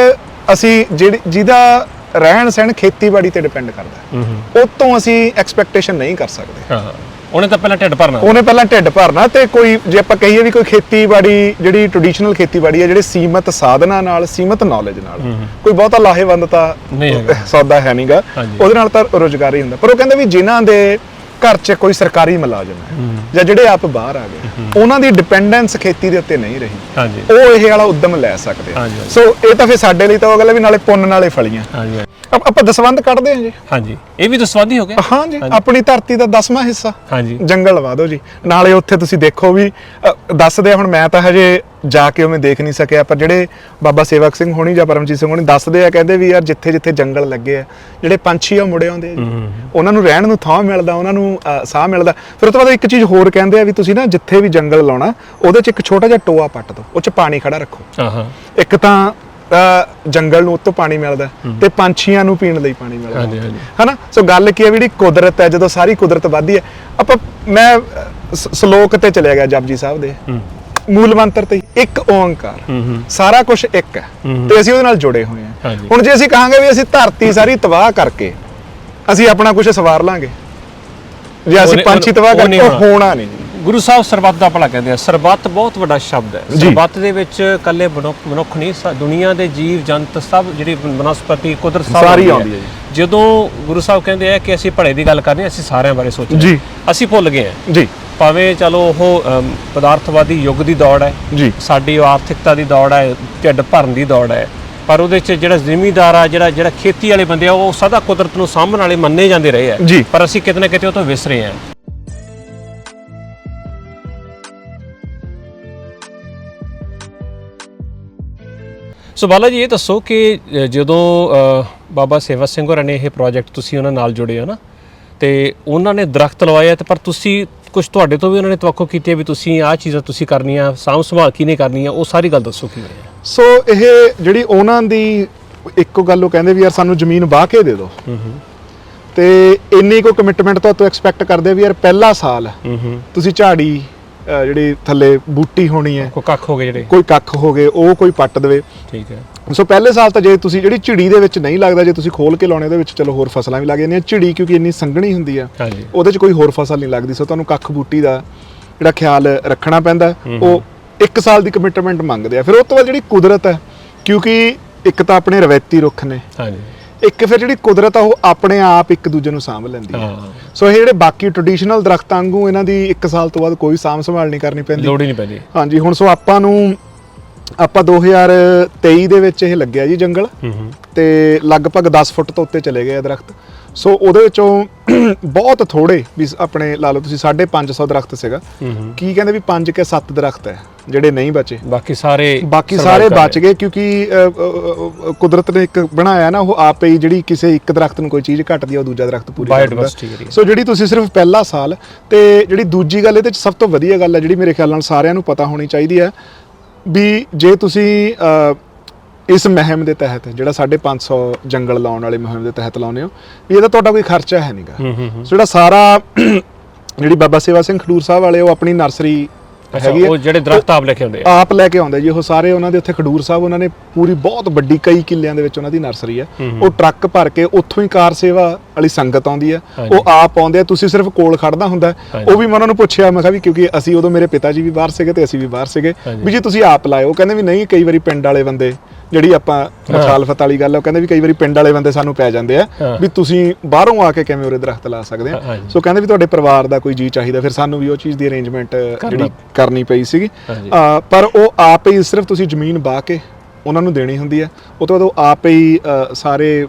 ਅਸੀਂ ਜਿਹਦਾ ਰਹਿਣ ਸਹਿਣ ਖੇਤੀਬਾੜੀ ਤੇ ਡਿਪੈਂਡ ਕਰਦਾ ਉਹ ਤੋਂ ਅਸੀਂ ਐਕਸਪੈਕਟੇਸ਼ਨ ਨਹੀਂ ਕਰ ਸਕਦੇ। ਹਾਂ ਉਹਨੇ ਤਾਂ ਪਹਿਲਾਂ ਢਿੱਡ ਭਰਨਾ। ਉਹਨੇ ਪਹਿਲਾਂ ਢਿੱਡ ਭਰਨਾ ਤੇ ਕੋਈ ਜੇ ਆਪਾਂ ਕਹੀਏ ਵੀ ਕੋਈ ਖੇਤੀਬਾੜੀ ਜਿਹੜੀ ਟ੍ਰੈਡੀਸ਼ਨਲ ਖੇਤੀਬਾੜੀ ਹੈ ਜਿਹੜੀ ਸੀਮਤ ਸਾਧਨਾ ਨਾਲ ਸੀਮਤ ਨੌਲੇਜ ਨਾਲ ਕੋਈ ਬਹੁਤਾ ਲਾਹੇਵੰਦ ਤਾਂ। ਸੌਦਾ ਹੈ ਨਹੀਂਗਾ। ਉਹਦੇ ਨਾਲ ਤਾਂ ਰੋਜ਼ਗਾਰ ਹੀ ਹੁੰਦਾ। ਪਰ ਉਹ ਕਹਿੰਦੇ ਵੀ ਜਿਨ੍ਹਾਂ ਦੇ ਘਰ 'ਚ ਕੋਈ ਸਰਕਾਰੀ ਮੁਲਾਜ਼ਮ ਹੈ ਜਾਂ ਜਿਹੜੇ ਆਪ ਬਾਹਰ ਆ ਗਏ ਉਹਨਾਂ ਦੀ ਡਿਪੈਂਡੈਂਸ ਖੇਤੀ ਦੇ ਉੱਤੇ ਨਹੀਂ ਰਹੀ। ਉਹ ਇਹ ਵਾਲਾ ਉਦਮ ਲੈ ਸਕਦੇ ਆ। ਸੋ ਇਹ ਤਾਂ ਫਿਰ ਸਾਡੇ ਲਈ ਤਾਂ ਉਹ ਗੱਲ ਵੀ ਨਾਲੇ ਪੁੰਨ ਨਾਲੇ ਫਲੀਆਂ। ਆਪ- ਦਸਵੰਦ ਕੱਢਦੇ ਹਾਂ ਜੀ। ਹਾਂਜੀ। ਇਹ ਵੀ ਦਸਵਾਦੀ ਹੋ ਗਿਆ? ਹਾਂ ਜੀ ਆਪਣੀ ਧਰਤੀ ਦਾ 10ਵਾਂ ਹਿੱਸਾ। ਹਾਂਜੀ। ਜੰਗਲ ਵਾਦੋ ਜੀ। ਨਾਲੇ ਉੱਥੇ ਤੁਸੀਂ ਦੇਖੋ ਵੀ ਦੱਸਦੇ ਹੁਣ ਮੈਂ ਤਾਂ ਹਜੇ ਜਾ ਕੇ ਉਵੇਂ ਦੇਖ ਨਹੀਂ ਸਕਿਆ ਪਰ ਜਿਹੜੇ ਬਾਬਾ ਸੇਵਕ ਸਿੰਘ ਹੋਣੀ ਜਾਂ ਪਰਮਜੀਤ ਸਿੰਘ ਹੋਣੀ ਦੱਸਦੇ ਆ ਕਹਿੰਦੇ ਵੀ ਯਾਰ ਜਿੱਥੇ ਜਿੱਥੇ ਜੰਗਲ ਲੱਗੇ ਆ ਜਿਹੜੇ ਪੰਛੀ ਆ ਉਹ ਮੁੜੇ ਆਉਂਦੇ ਆ ਜੀ। ਉਹਨਾਂ ਨੂੰ ਰਹਿਣ ਨੂੰ ਥਾਂ ਮਿਲਦਾ ਉਹਨਾਂ ਨੂੰ ਅ, ਸਾਹ ਮਿਲਦਾ। ਫਿਰ ਉਸ ਤੋਂ ਬਾਅਦ ਇੱਕ ਚੀਜ਼ ਹੋਰ ਕਹਿੰਦੇ ਆ ਵੀ ਤੁਸੀਂ ਨਾ ਜਿੱਥੇ ਵੀ ਜੰਗਲ ਲਾਉਣਾ ਉਹਦੇ 'ਚ ਇੱਕ ਛੋਟਾ ਜਿਹਾ ਟੋਆ ਪੱਟ ਦਿਓ ਉਹ 'ਚ ਪਾਣੀ ਖੜਾ ਰੱਖੋ। ਹਾਂ ਹਾਂ ਇੱਕ ਤਾਂ ਅ, ਜੰਗਲ ਨੂੰ ਉੱਤੋਂ ਪਾਣੀ ਮਿਲਦਾ ਤੇ ਪੰਛੀਆਂ ਨੂੰ ਪੀਣ ਲਈ ਪਾਣੀ ਮਿਲਦਾ। ਹਾਂਜੀ, ਹਾਂਜੀ। ਹਨਾ? ਸੋ ਗੱਲ ਕੀ ਹੈ ਵੀ ਜਿਹੜੀ ਕੁਦਰਤ ਹੈ ਜਦੋਂ ਸਾਰੀ ਕੁਦਰਤ ਵੱਧਦੀ ਹੈ ਆਪਾਂ ਮੈਂ ਅ, ਸ- ਸ਼ਲੋਕ ਤੇ ਚਲਿਆ ਗਿਆ ਜਪਜੀ ਸਾਹਿਬ ਦੇ। ਮੂਲ ਮੰਤਰ ਤੇ ਇੱਕ ਓੰਕਾਰ। ਸਾਰਾ ਕੁਝ ਇੱਕ ਹੈ ਤੇ ਅਸੀਂ ਉਹਦੇ ਨਾਲ ਜੁੜੇ ਹੋਏ ਹਾਂ। ਹੁਣ ਜੇ ਅਸੀਂ ਕਹਾਂਗੇ ਵੀ ਅਸੀਂ ਧਰਤੀ ਸਾਰੀ ਤਬਾਹ ਕਰਕੇ ਅਸੀਂ ਆਪਣਾ ਕੁਝ ਸਵਾਰ ਲਾਂਗੇ। ਜੇ ਅਸੀਂ ਪੰਛੀ ਤਬਾਹ ਕਰਕੇ ਹੋਣਾ। ਨਹੀਂ। ਗੁਰੂ ਸਾਹਿਬ ਸਰਬੱਤ ਦਾ ਭਲਾ ਕਹਿੰਦੇ ਆ। ਸਰਬੱਤ ਬਹੁਤ ਵੱਡਾ ਸ਼ਬਦ ਹੈ। ਸਰਬੱਤ ਦੇ ਵਿੱਚ ਕੱਲੇ ਮਨੁੱਖ ਨਹੀਂ ਦੁਨੀਆ ਦੇ ਜੀਵ ਜੰਤ ਸਭ ਜਿਹੜੀ ਬਨਸਪਤੀ ਕੁਦਰਤ ਸਾਰੀ ਆਉਂਦੀ ਹੈ ਜਦੋਂ ਗੁਰੂ ਸਾਹਿਬ ਕਹਿੰਦੇ ਆ ਕਿ ਅਸੀਂ ਭਲੇ ਦੀ ਗੱਲ ਕਰਨੀ ਅਸੀਂ ਸਾਰਿਆਂ ਬਾਰੇ ਸੋਚਣਾ। ਅਸੀਂ ਭੁੱਲ ਗਏ ਆ ਜੀ। ਭਾਵੇਂ ਚਲੋ ਉਹ ਅਮ, ਪਦਾਰਥਵਾਦੀ ਯੁੱਗ ਦੀ ਦੌੜ ਹੈ। ਜੀ। ਸਾਡੀ ਉਹ ਆਰਥਿਕਤਾ ਦੀ ਦੌੜ ਹੈ ਢਿੱਡ ਭਰਨ ਦੀ ਦੌੜ ਹੈ। ਪਰ ਉਹਦੇ 'ਚ ਜਿਹੜਾ ਜ਼ਿਮੀਂਦਾਰ ਆ ਜਿਹੜਾ ਜਿਹੜਾ ਖੇਤੀ ਵਾਲੇ ਬੰਦੇ ਆ ਉਹ ਸਦਾ ਕੁਦਰਤ ਨੂੰ ਸਾਂਭਣ ਵਾਲੇ ਮੰਨੇ ਜਾਂਦੇ ਰਹੇ ਆ। ਜੀ। ਪਰ ਅਸੀਂ ਕਿਤੇ ਨਾ ਕਿਤੇ ਉਹ ਤੋਂ ਵਿਸਰੇ ਆ ਸੋ ਬਾਲਾ ਜੀ ਇਹ ਦੱਸੋ ਕਿ ਅ, ਜਦੋਂ ਅ, ਬਾਬਾ ਸੇਵਾ ਸਿੰਘ ਹੋਰਾਂ ਨੇ ਇਹ ਪ੍ਰੋਜੈਕਟ ਤੁਸੀਂ ਉਹਨਾਂ ਨਾਲ ਜੁੜੇ ਹੋ ਨਾ ਤੇ ਉਹਨਾਂ ਨੇ ਦਰਖਤ ਲਵਾਏ ਆ ਤੇ ਪਰ ਤੁਸੀਂ ਕੁਝ ਤੁਹਾਡੇ ਤੋਂ ਵੀ ਉਹਨਾਂ ਨੇ ਤਵੱਕੋ ਕੀਤੀ ਹੈ ਵੀ ਤੁਸੀਂ ਆਹ ਚੀਜ਼ਾਂ ਤੁਸੀਂ ਕਰਨੀਆਂ ਸਾਂਭ ਸੰਭਾਲ ਕਿਨੇ ਕਰਨੀ ਆ ਉਹ ਸਾਰੀ ਗੱਲ ਦੱਸੋ ਕਿਵੇਂ ਹੈ ਸੋ ਇਹ ਜਿਹੜੀ ਉਹਨਾਂ ਦੀ ਇੱਕੋ ਗੱਲ ਉਹ ਕਹਿੰਦੇ ਵੀ ਯਾਰ ਸਾਨੂੰ ਜ਼ਮੀਨ ਵਾਹ ਕੇ ਦੇ ਦਿਓ ਤੇ ਇੰਨੀ ਕੋ ਕਮਿਟਮੈਂਟ ਤੋਂ ਤੋਂ ਐਕਸਪੈਕਟ ਕਰਦੇ ਵੀ ਯਾਰ ਪਹਿਲਾ ਸਾਲ ਹੂੰ ਹੂੰ। ਤੁਸੀਂ ਝਾੜੀ ਜਿਹੜੀ ਥੱਲੇ ਬੂਟੀ ਹੋਣੀ ਹੈ। ਕੋਈ ਕੱਖ ਹੋ ਗਏ ਜਿਹੜੇ। ਕੋਈ ਕੱਖ ਹੋ ਗਏ ਉਹ ਕੋਈ ਪੱਟ ਦੇਵੇ। ਠੀਕ ਹੈ। ਸੋ ਪਹਿਲੇ ਸਾਲ ਤਾਂ ਜੇ ਤੁਸੀਂ ਜਿਹੜੀ ਝਿੜੀ ਦੇ ਵਿੱਚ ਨਹੀਂ ਲੱਗਦਾ ਜੇ ਤੁਸੀਂ ਖੋਲ ਕੇ ਲਾਉਣੇ ਉਹਦੇ ਵਿੱਚ ਚਲੋ ਹੋਰ ਫਸਲਾਂ ਵੀ ਲੱਗ ਜਾਂਦੀਆਂ। ਝਿੜੀ ਕਿਉਂਕਿ ਇੰਨੀ ਸੰਘਣੀ ਹੁੰਦੀ ਆ ਉਹਦੇ 'ਚ ਕੋਈ ਹੋਰ ਫਸਲ ਨਹੀਂ ਲੱਗਦੀ। ਸੋ ਤੁਹਾਨੂੰ ਕੱਖ ਬੂਟੀ ਦਾ ਜਿਹੜਾ ਖਿਆਲ ਰੱਖਣਾ ਪੈਂਦਾ। ਉਹ ਇੱਕ ਸਾਲ ਦੀ ਕਮਿਟਮੈਂਟ ਮੰਗਦੇ ਆ। ਫਿਰ ਉਹ ਤੋਂ ਬਾਅਦ ਜਿਹੜੀ ਕੁਦਰਤ ਹੈ ਕਿਉਂਕਿ ਇੱਕ ਤਾਂ ਆਪਣੇ ਰਵਾਇਤੀ ਰੁੱਖ ਨੇ। ਹਾਂਜੀ। ਇੱਕ ਫਿਰ ਜਿਹੜੀ ਕੁਦਰਤ ਆ ਉਹ ਆਪਣੇ ਆਪ ਇੱਕ ਦੂਜੇ ਨੂੰ ਸਾਂਭ ਲੈਂਦੀ ਹੈ ਹਾਂ। ਸੋ ਇਹ ਜਿਹੜੇ ਬਾਕੀ ਟ੍ਰੈਡੀਸ਼ਨਲ ਦਰਖਤਾਂ ਵਾਂਗੂ ਇਹਨਾਂ ਦੀ 1 ਸਾਲ ਤੋਂ ਬਾਅਦ ਕੋਈ ਸਾਂਭ ਸੰਭਾਲ ਨਹੀਂ ਕਰਨੀ ਪੈਂਦੀ। ਲੋੜ ਹੀ ਨਹੀਂ ਪੈਂਦੀ। ਹਾਂਜੀ ਹੁਣ ਸੋ ਆਪਾਂ ਨੂੰ ਆਪਾਂ 2023 ਦੇ ਵਿੱਚ ਇਹ ਲੱਗਿਆ ਜੀ ਜੰਗਲ। ਤੇ ਲਗਭਗ 10 ਫੁੱਟ ਤੋਂ ਉੱਤੇ ਚਲੇ ਗਏ ਆ ਦਰਖਤ। ਸੋ ਉਹਦੇ ਵਿੱਚੋਂ ਬਹੁਤ ਥੋੜੇ ਵੀ ਆਪਣੇ ਲਾ ਲਓ ਤੁਸੀਂ 550 ਦਰਖਤ ਸੀਗਾ। ਕੀ ਕਹਿੰਦੇ ਵੀ 5 ਕੇ 7 ਦਰਖਤ ਹੈ। ਜਿਹੜੇ ਨਹੀਂ ਬਚੇ ਬਾਕੀ ਸਾਰੇ ਬਾਕੀ ਸਾਰੇ ਬਚ। ਗਏ ਕਿਉਂਕਿ ਕੁਦਰਤ ਨੇ ਇੱਕ ਬਣਾਇਆ ਨਾ ਉਹ ਆਪੇ ਹੀ ਜਿਹੜੀ ਕਿਸੇ ਇੱਕ ਦਰਖਤ ਨੂੰ ਕੋਈ ਚੀਜ਼ ਘਟਦੀ ਆ ਉਹ ਦੂਜਾ ਦਰਖਤ ਪੂਰੀ ਕਰ ਦਿੰਦਾ Biodiversity ਜਿਹੜੀ ਹੈ। ਸੋ ਜਿਹੜੀ ਤੁਸੀਂ ਸਿਰਫ ਪਹਿਲਾ ਸਾਲ ਤੇ ਜਿਹੜੀ ਦੂਜੀ ਗੱਲ ਇਹਦੇ ਚ ਸਭ ਤੋਂ ਵਧੀਆ ਗੱਲ ਹੈ ਜਿਹੜੀ ਮੇਰੇ ਖਿਆਲ ਨਾਲ ਸਾਰਿਆਂ ਨੂੰ ਪਤਾ ਹੋਣੀ ਚਾਹੀਦੀ ਹੈ ਵੀ ਜੇ ਤੁਸੀਂ ਇਸ ਮਹਿਮ ਦੇ ਤਹਿਤ ਜਿਹੜਾ 550 ਜੰਗਲ ਲਾਉਣ ਵਾਲੇ ਮੁਹਿੰਮ ਦੇ ਤਹਿਤ ਲਾਉਨੇ ਹੋ ਵੀ ਇਹਦਾ ਤੁਹਾਡਾ ਕੋਈ ਖਰਚਾ ਹੈ ਨਹੀਂਗਾ ਸੋ ਜਿਹੜਾ ਸਾਰਾ ਜਿਹੜੀ ਬਾਬਾ ਸੇਵਾ ਸਿੰਘ ਖਡੂਰ ਸਾਹਿਬ ਵਾਲੇ ਉਹ ਆਪਣੀ ਨਰਸਰੀ ਹੈਗੀ ਉਹ ਜਿਹੜੇ ਦਰਖਤ ਆਪ ਲੈ ਕੇ ਆਉਂਦੇ ਆ? ਆਪ ਲੈ ਕੇ ਆਉਂਦੇ ਜੀ ਉਹ ਸਾਰੇ ਉਹਨਾਂ ਦੇ ਉੱਥੇ ਖਡੂਰ ਸਾਹਿਬ ਉਹਨਾਂ ਨੇ ਪੂਰੀ ਬਹੁਤ ਵੱਡੀ ਕਈ ਕਿੱਲਿਆਂ ਦੇ ਵਿੱਚ ਉਹਨਾਂ ਦੀ ਨਰਸਰੀ ਹੈ। ਉਹ ਟਰੱਕ ਭਰ ਕੇ ਉੱਥੋਂ ਹੀ ਕਾਰ ਸੇਵਾ ਵਾਲੀ ਸੰਗਤ ਆਉਂਦੀ ਹੈ। ਉਹ ਆਪ ਆਉਂਦੇ ਆ ਤੁਸੀਂ ਸਿਰਫ ਕੋਲ ਖੜਨਾ ਹੁੰਦਾ। ਉਹ ਵੀ ਮੈਂ ਉਹਨਾਂ ਨੂੰ ਪੁੱਛਿਆ ਮੈਂ ਕਿਹਾ ਵੀ ਕਿਉਂਕਿ ਅਸੀਂ ਉਦੋਂ ਮੇਰੇ ਪਿਤਾ ਜੀ ਵੀ ਬਾਹਰ ਸੀਗੇ ਤੇ ਅਸੀਂ ਵੀ ਬਾਹਰ ਸੀਗੇ। ਵੀ ਜੀ ਤੁਸੀਂ ਆਪ ਉਹ ਕਹਿੰਦੇ ਵੀ ਨਹੀਂ ਕਈ ਵਾਰੀ ਪਿੰਡ ਵਾਲੇ ਬੰਦੇ ਜਿਹੜੀ ਆਪਾਂ ਮੁਖਾਲਫਤ ਵਾਲੀ ਗੱਲ ਉਹ ਕਹਿੰਦੇ ਵੀ ਕਈ ਵਾਰੀ ਪਿੰਡ ਵਾਲੇ ਬੰਦੇ ਸਾਨੂੰ ਪੈ ਜਾਂਦੇ ਆ। ਵੀ ਤੁਸੀਂ ਬਾਹਰੋਂ ਆ ਕੇ ਕਿਵੇਂ ਉਰੇ ਦਰਖਤ ਲਾ ਸਕਦੇ ਆ। ਸੋ ਕਹਿੰਦੇ ਵੀ ਤੁਹਾਡੇ ਪਰਿਵਾਰ ਦਾ ਕੋਈ ਜੀ ਚਾਹੀਦਾ ਫਿਰ ਸਾਨੂੰ ਵੀ ਉਹ ਚੀਜ਼ ਦੀ ਅਰੇਂਜਮੈਂਟ ਜਿਹੜੀ ਕਰਨੀ। ਪਈ ਸੀਗੀ। ਪਰ ਉਹ ਆਪ ਹੀ ਸਿਰਫ ਤੁਸੀਂ ਜ਼ਮੀਨ ਬਾ ਕੇ ਉਹਨਾਂ ਨੂੰ ਦੇਣੀ ਹੁੰਦੀ ਹੈ ਉਹ ਤੋਂ ਬਾਅਦ ਉਹ ਆਪ ਹੀ ਸਾਰੇ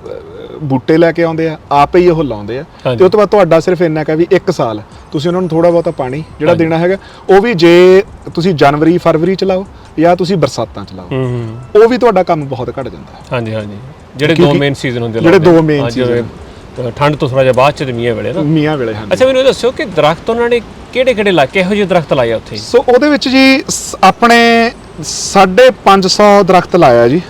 ਬੂਟੇ ਲੈ ਕੇ ਆਉਂਦੇ ਆ ਆਪ ਹੀ ਉਹ ਲਾਉਂਦੇ ਆ। ਤੇ ਉਹ ਤੋਂ ਬਾਅਦ ਤੁਹਾਡਾ ਸਿਰਫ ਇੰਨਾ ਕਾ ਵੀ 1 ਸਾਲ। ਤੁਸੀਂ ਉਹਨਾਂ ਨੂੰ ਥੋੜਾ ਬਹੁਤਾ ਪਾਣੀ ਜਿਹੜਾ ਦੇਣਾ ਹੈਗਾ ਉਹ ਵੀ ਜੇ ਤੁਸੀਂ ਜਨਵਰੀ ਫਰਵਰੀ ਚ ਲਾਓ ਜਾਂ ਤੁਸੀਂ ਬਰਸਾਤਾਂ ਚ ਲਾਓ ਉਹ ਵੀ ਤੁਹਾਡਾ ਕੰਮ ਬਹੁਤ ਘਟ ਜਾਂਦਾ ਹੈ। ਹਾਂਜੀ ਹਾਂਜੀ। ਜਿਹੜੇ ਦੋ ਮੇਨ ਸੀਜ਼ਨ ਹੁੰਦੇ ਜਿਹੜੇ ਦੋ season। ਅ, ਠੰਡ ਤੋਂ ਥੋੜਾ ਜਿਹਾ ਬਾਅਦ ਚ ਤੇ ਵੇਲੇ ਨਾ। ਮੀਆਂ ਵੇਲੇ ਹਨ ਅੱਛਾ ਮੈਨੂੰ ਇਹ ਦੱਸਿਓ ਕਿ ਦਰਖਤ ਉਹਨਾਂ ਨੇ ਕਿਹੜੇ ਕਿਹੜੇ ਲਾ ਕਿਹੋ ਜਿਹੇ ਦਰਖਤ ਲਾਏ ਉੱਥੇ? ਸੋ ਉਹਦੇ ਵਿੱਚ ਜੀ ਆਪਣੇ 550 ਦਰਖਤ ਲਾਇਆ ਜੀ।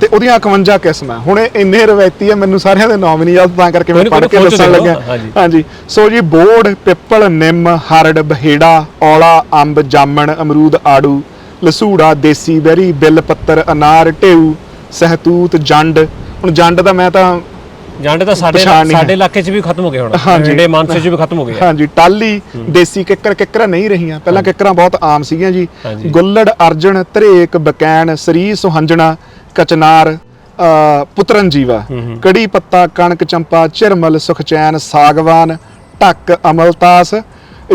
ਤੇ ਉਹਦੀਆਂ 51 ਕਿਸਮਾਂ ਹੁਣ ਇਹ ਇੰਨੇ ਰਵਾਇਤੀ ਆ ਮੈਨੂੰ ਸਾਰਿਆਂ ਦੇ ਨਾਮ ਨਹੀਂ ਯਾਦ ਤਾਂ ਕਰਕੇ ਮੈਂ ਪੜ੍ਹ ਕੇ ਦੱਸਣ ਹਾਂਜੀ। ਹਾਂਜੀ। ਸੋ ਜੀ ਬੋੜ ਪਿੱਪਲ ਨਿੰਮ ਹਰੜ ਬਹੇੜਾ ਔਲਾ ਅੰਬ ਜਾਮਣ ਅਮਰੂਦ ਆੜੂ ਲਸੂੜਾ ਦੇਸੀ ਬੈਰੀ ਬਿੱਲ ਪੱਤਰ ਅਨਾਰ ਢੇਊ ਸਹਤੂਤ ਜੰਡ। ਹੁਣ ਜੰਡ ਦਾ ਮੈਂ ਤਾਂ ਜਾਂਡੇ ਤਾਂ ਸਾਡੇ ਪਛਾਣ ਨਹੀਂ। ਹੈ। ਸਾਡੇ ਇਲਾਕੇ 'ਚ ਵੀ ਖਤਮ ਹੋ ਗਏ ਹੁਣ। ਹਾਂਜੀ। ਜਿਹੜੇ ਮਾਨਸੇ 'ਚ ਵੀ ਖਤਮ ਹੋ ਗਏ ਆ। ਹਾਂਜੀ। ਟਾਲੀ ਦੇਸੀ ਕਿੱਕਰ ਕਿੱਕਰਾਂ ਨਹੀਂ ਰਹੀਆਂ। ਪਹਿਲਾਂ ਕਿੱਕਰਾਂ ਬਹੁਤ ਆਮ ਸੀਗੀਆਂ ਜੀ। ਹਾਂਜੀ। ਗੁੱਲੜ ਅਰਜਨ ਧਰੇਕ ਬਕੈਨ ਸਰੀ ਸੁਹੰਜਣਾ ਕਚਨਾਰ ਅ, ਪੁੱਤਰਨ ਜੀਵਾ ਕੜੀ ਪੱਤਾ ਕਣਕ ਚੰਪਾ ਝਿਰਮਲ ਸੁਖਚੈਨ ਸਾਗਵਾਨ ਢੱਕ ਅਮਲਤਾਸ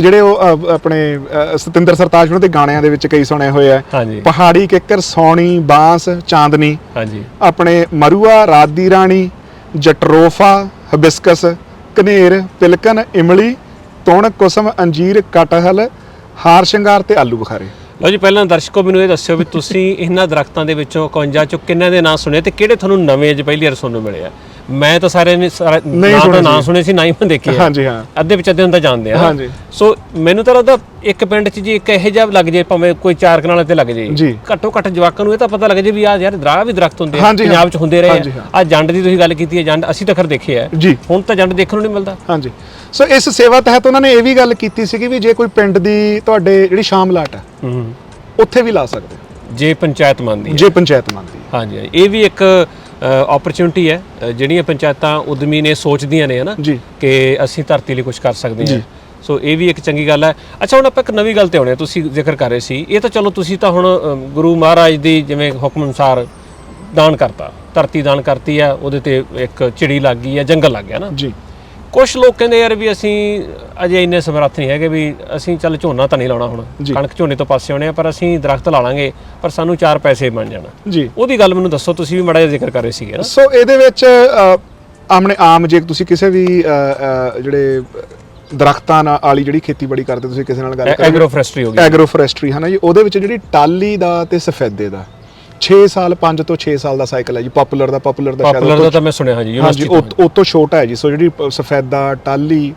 ਜਿਹੜੇ ਉਹ ਅ, ਆਪਣੇ ਅ, ਸਤਿੰਦਰ ਸਰਤਾਜ ਉਹਨਾਂ ਦੇ ਗਾਣਿਆਂ ਦੇ ਵਿੱਚ ਕਈ ਸੁਣੇ ਹੋਏ ਆ। ਹਾਂਜੀ। ਪਹਾੜੀ ਕਿੱਕਰ ਸੌਣੀ ਬਾਂਸ ਚਾਂਦਨੀ ਹਾਂਜੀ। ਆਪਣੇ ਮਰੂਆ ਰਾਤ ਦੀ ਰਾਣੀ ਜਟਰੋਫਾ ਹਬਿਸਕਸ ਕਨੇਰ ਪਿਲਕਨ ਇਮਲੀ ਤੁਣ ਕੁਸਮ ਅੰਜੀਰ ਕਟਹਲ ਹਾਰ ਸ਼ਿੰਗਾਰ ਤੇ ਆਲੂ ਬੁਖਾਰੇ। ਲਓ ਜੀ ਪਹਿਲਾਂ ਦਰਸ਼ਕੋ ਮੈਨੂੰ ਇਹ ਦੱਸਿਓ ਵੀ ਤੁਸੀਂ ਇਹਨਾਂ ਦਰਖਤਾਂ ਦੇ ਵਿੱਚੋਂ 51 ਚੋਂ ਕਿੰਨਾਂ ਦੇ ਨਾਂ ਸੁਣੇ ਤੇ ਕਿਹੜੇ ਤੁਹਾਨੂੰ ਨਵੇਂ ਅੱਜ ਪਹਿਲੀ ਵਾਰ ਸੁਣਨ ਨੂੰ ਮਿਲੇ ਆ? ਮੈਂ ਤਾਂ ਸਾਰੇ ਨੇ ਸਾਰਾ ਨਹੀਂ ਨਾਂ ਸੁਣੇ ਸੀ। ਸੁਣੇ ਸੀ ਨਾ ਹੀ ਮੈਂ ਦੇਖੇ ਆ। ਹਾਂਜੀ ਹਾਂ। ਅੱਧੇ ਵਿੱਚ ਅੱਧੇ ਨੂੰ ਤਾਂ ਜਾਣਦੇ ਆ। ਹਾਂਜੀ। ਸੋ ਮੈਨੂੰ ਤਾਂ ਲੱਗਦਾ ਇੱਕ ਪਿੰਡ 'ਚ ਜੀ ਇੱਕ ਇਹੋ ਜਿਹਾ ਲੱਗ ਜੇ ਭਾਵੇਂ ਕੋਈ ਚਾਰ ਕਨਾਲਾਂ ਤੇ ਲੱਗ ਜੇ। ਜੀ। ਘੱਟੋ ਘੱਟ ਜਵਾਕਾਂ ਨੂੰ ਇਹ ਤਾਂ ਪਤਾ ਲੱਗ ਜੇ ਵੀ ਆ ਯਾਰ ਦਰਾ ਵੀ ਦਰਖਤ ਹੁੰਦੇ ਆ ਹਾਂਜੀ, ਹਾਂ। ਪੰਜਾਬ 'ਚ ਹੁੰਦੇ ਰਹੇ ਹਾਂਜੀ, ਆ ਹਾਂ। ਆ ਜੰਡ ਦੀ ਤੁਸੀਂ ਗੱਲ ਕੀਤੀ ਹੈ ਜੰਡ ਅਸੀਂ ਤਾਂ ਖਰ ਦੇਖੇ ਆ। ਜੀ। ਹੁਣ ਤਾਂ ਜੰਡ ਦੇਖਣ ਨੂੰ ਨਹੀਂ ਮਿਲਦਾ। ਹਾਂਜੀ। ਸੋ ਇਸ ਸੇਵਾ ਤਹਿਤ ਉਹਨਾਂ ਨੇ ਇਹ ਵੀ ਗੱਲ ਕੀਤੀ ਸੀਗੀ ਵੀ ਜੇ ਕੋਈ ਪਿੰਡ ਦੀ ਤੁਹਾਡੇ ਜਿਹੜੀ ਸ਼ਾਮਲਾਟ ਹੈ ਹੂੰ। ਉੱਥੇ ਵੀ ਲਾ ਸਕਦੇ ਹੋ, ਜੇ ਪੰਚਾਇਤ ਮੰਨਦੀ ਹੈ। ਜੇ ਪੰਚਾਇਤ ਮੰਨਦੀ ਹੈ। ਹਾਂਜੀ ਹਾਂਜੀ। ਇਹ ਵੀ ਇੱਕ ਓਪਰਚ्युनिटी ਹੈ। ਜਿਹੜੀਆਂ ਪੰਚਾਇਤਾਂ ਉਦਮੀ ਨੇ ਸੋਚਦੀਆਂ ਨੇ ਹਨਾ ਕਿ ਅਸੀਂ ਧਰਤੀ ਲਈ ਕੁਝ ਕਰ ਸਕਦੇ ਹਾਂ। ਸੋ ਇਹ ਵੀ ਇੱਕ ਚੰਗੀ ਗੱਲ ਹੈ। ਅੱਛਾ ਹੁਣ ਆਪਾਂ ਇੱਕ ਨਵੀਂ ਗੱਲ ਤੇ ਆਉਣੇ ਆ ਤੁਸੀਂ ਜ਼ਿਕਰ ਕਰ ਰਹੇ ਸੀ। ਇਹ ਤਾਂ ਚਲੋ ਤੁਸੀਂ ਤਾਂ ਹੁਣ ਗੁਰੂ ਮਹਾਰਾਜ ਦੀ ਜਿਵੇਂ ਹੁਕਮ ਅਨੁਸਾਰ ਦਾਨ ਕਰਤਾ। ਧਰਤੀ ਦਾਨ ਕਰਤੀ ਆ ਉਹਦੇ ਤੇ ਇੱਕ ਚਿੜੀ ਲੱਗ ਗਈ ਆ ਜੰਗਲ ਲੱਗ ਗਿਆ ਨਾ ਜੀ। ਕੁਝ ਲੋਕ ਕਹਿੰਦੇ ਯਾਰ ਵੀ ਅਸੀਂ ਅਜੇ ਇੰਨੇ ਸਮਰੱਥ ਨਹੀਂ ਹੈਗੇ ਵੀ ਅਸੀਂ ਚੱਲ ਝੋਨਾ ਤਾਂ ਨਹੀਂ ਲਾਉਣਾ ਹੁਣ। ਜੀ। ਕਣਕ ਝੋਨੇ ਤੋਂ ਪਾਸੇ ਹੋਣੇ ਆ ਪਰ ਅਸੀਂ ਦਰਖਤ ਲਾ ਲਾਂਗੇ ਪਰ ਸਾਨੂੰ ਚਾਰ ਪੈਸੇ ਬਣ ਜਾਣ। ਜੀ। ਉਹਦੀ ਗੱਲ ਮੈਨੂੰ ਦੱਸੋ ਤੁਸੀਂ ਵੀ ਮੜਾ ਜਿਹਾ ਜ਼ਿਕਰ ਕਰ ਰਹੇ ਸੀਗੇ ਨਾ। ਸੋ ਇਹਦੇ ਵਿੱਚ ਅ, ਆਮਣੇ ਆਮ ਜੇ ਤੁਸੀਂ ਕਿਸੇ ਵੀ ਅ, ਅ, ਜਿਹੜੇ ਦਰਖਤਾਂ ਨਾਲ ਵਾਲੀ ਜਿਹੜੀ ਖੇਤੀਬਾੜੀ ਕਰਦੇ ਤੁਸੀਂ ਕਿਸੇ ਨਾਲ ਗੱਲ ਕਰੋ ਐਗਰੋ ਫੋਰੈਸਟਰੀ ਹੋ ਗਈ। ਐਗਰੋ ਫੋਰੈਸਟਰੀ ਹੈ ਨਾ ਜੀ? ਉਹਦੇ ਵਿੱਚ ਜਿਹੜੀ ਟਾਲੀ ਦਾ ਤੇ ਸਫੈਦੇ ਦਾ 6 ਸਾਲ 5 ਤੋਂ 6 ਸਾਲ ਦਾ ਸਾਈਕਲ ਹੈ ਜੀ। ਪਪੂਲਰ ਦਾ ਪਪੂਲਰ ਦਾ ਸ਼ਾਇਦ ਪਪੂਲਰ ਦਾ ਤੋਂ- ਮੈਂ ਸੁਣਿਆ ਹਾਂਜੀ ਹਾਂਜੀ ਯੂਨੀਵਰਸਿਟੀ ਉਹ ਉਹ ਤੋਂ ਛੋਟਾ ਹੈ ਜੀ। ਸੋ ਜਿਹੜੀ ਪ- ਸਫੈਦਾ ਟਾਲੀ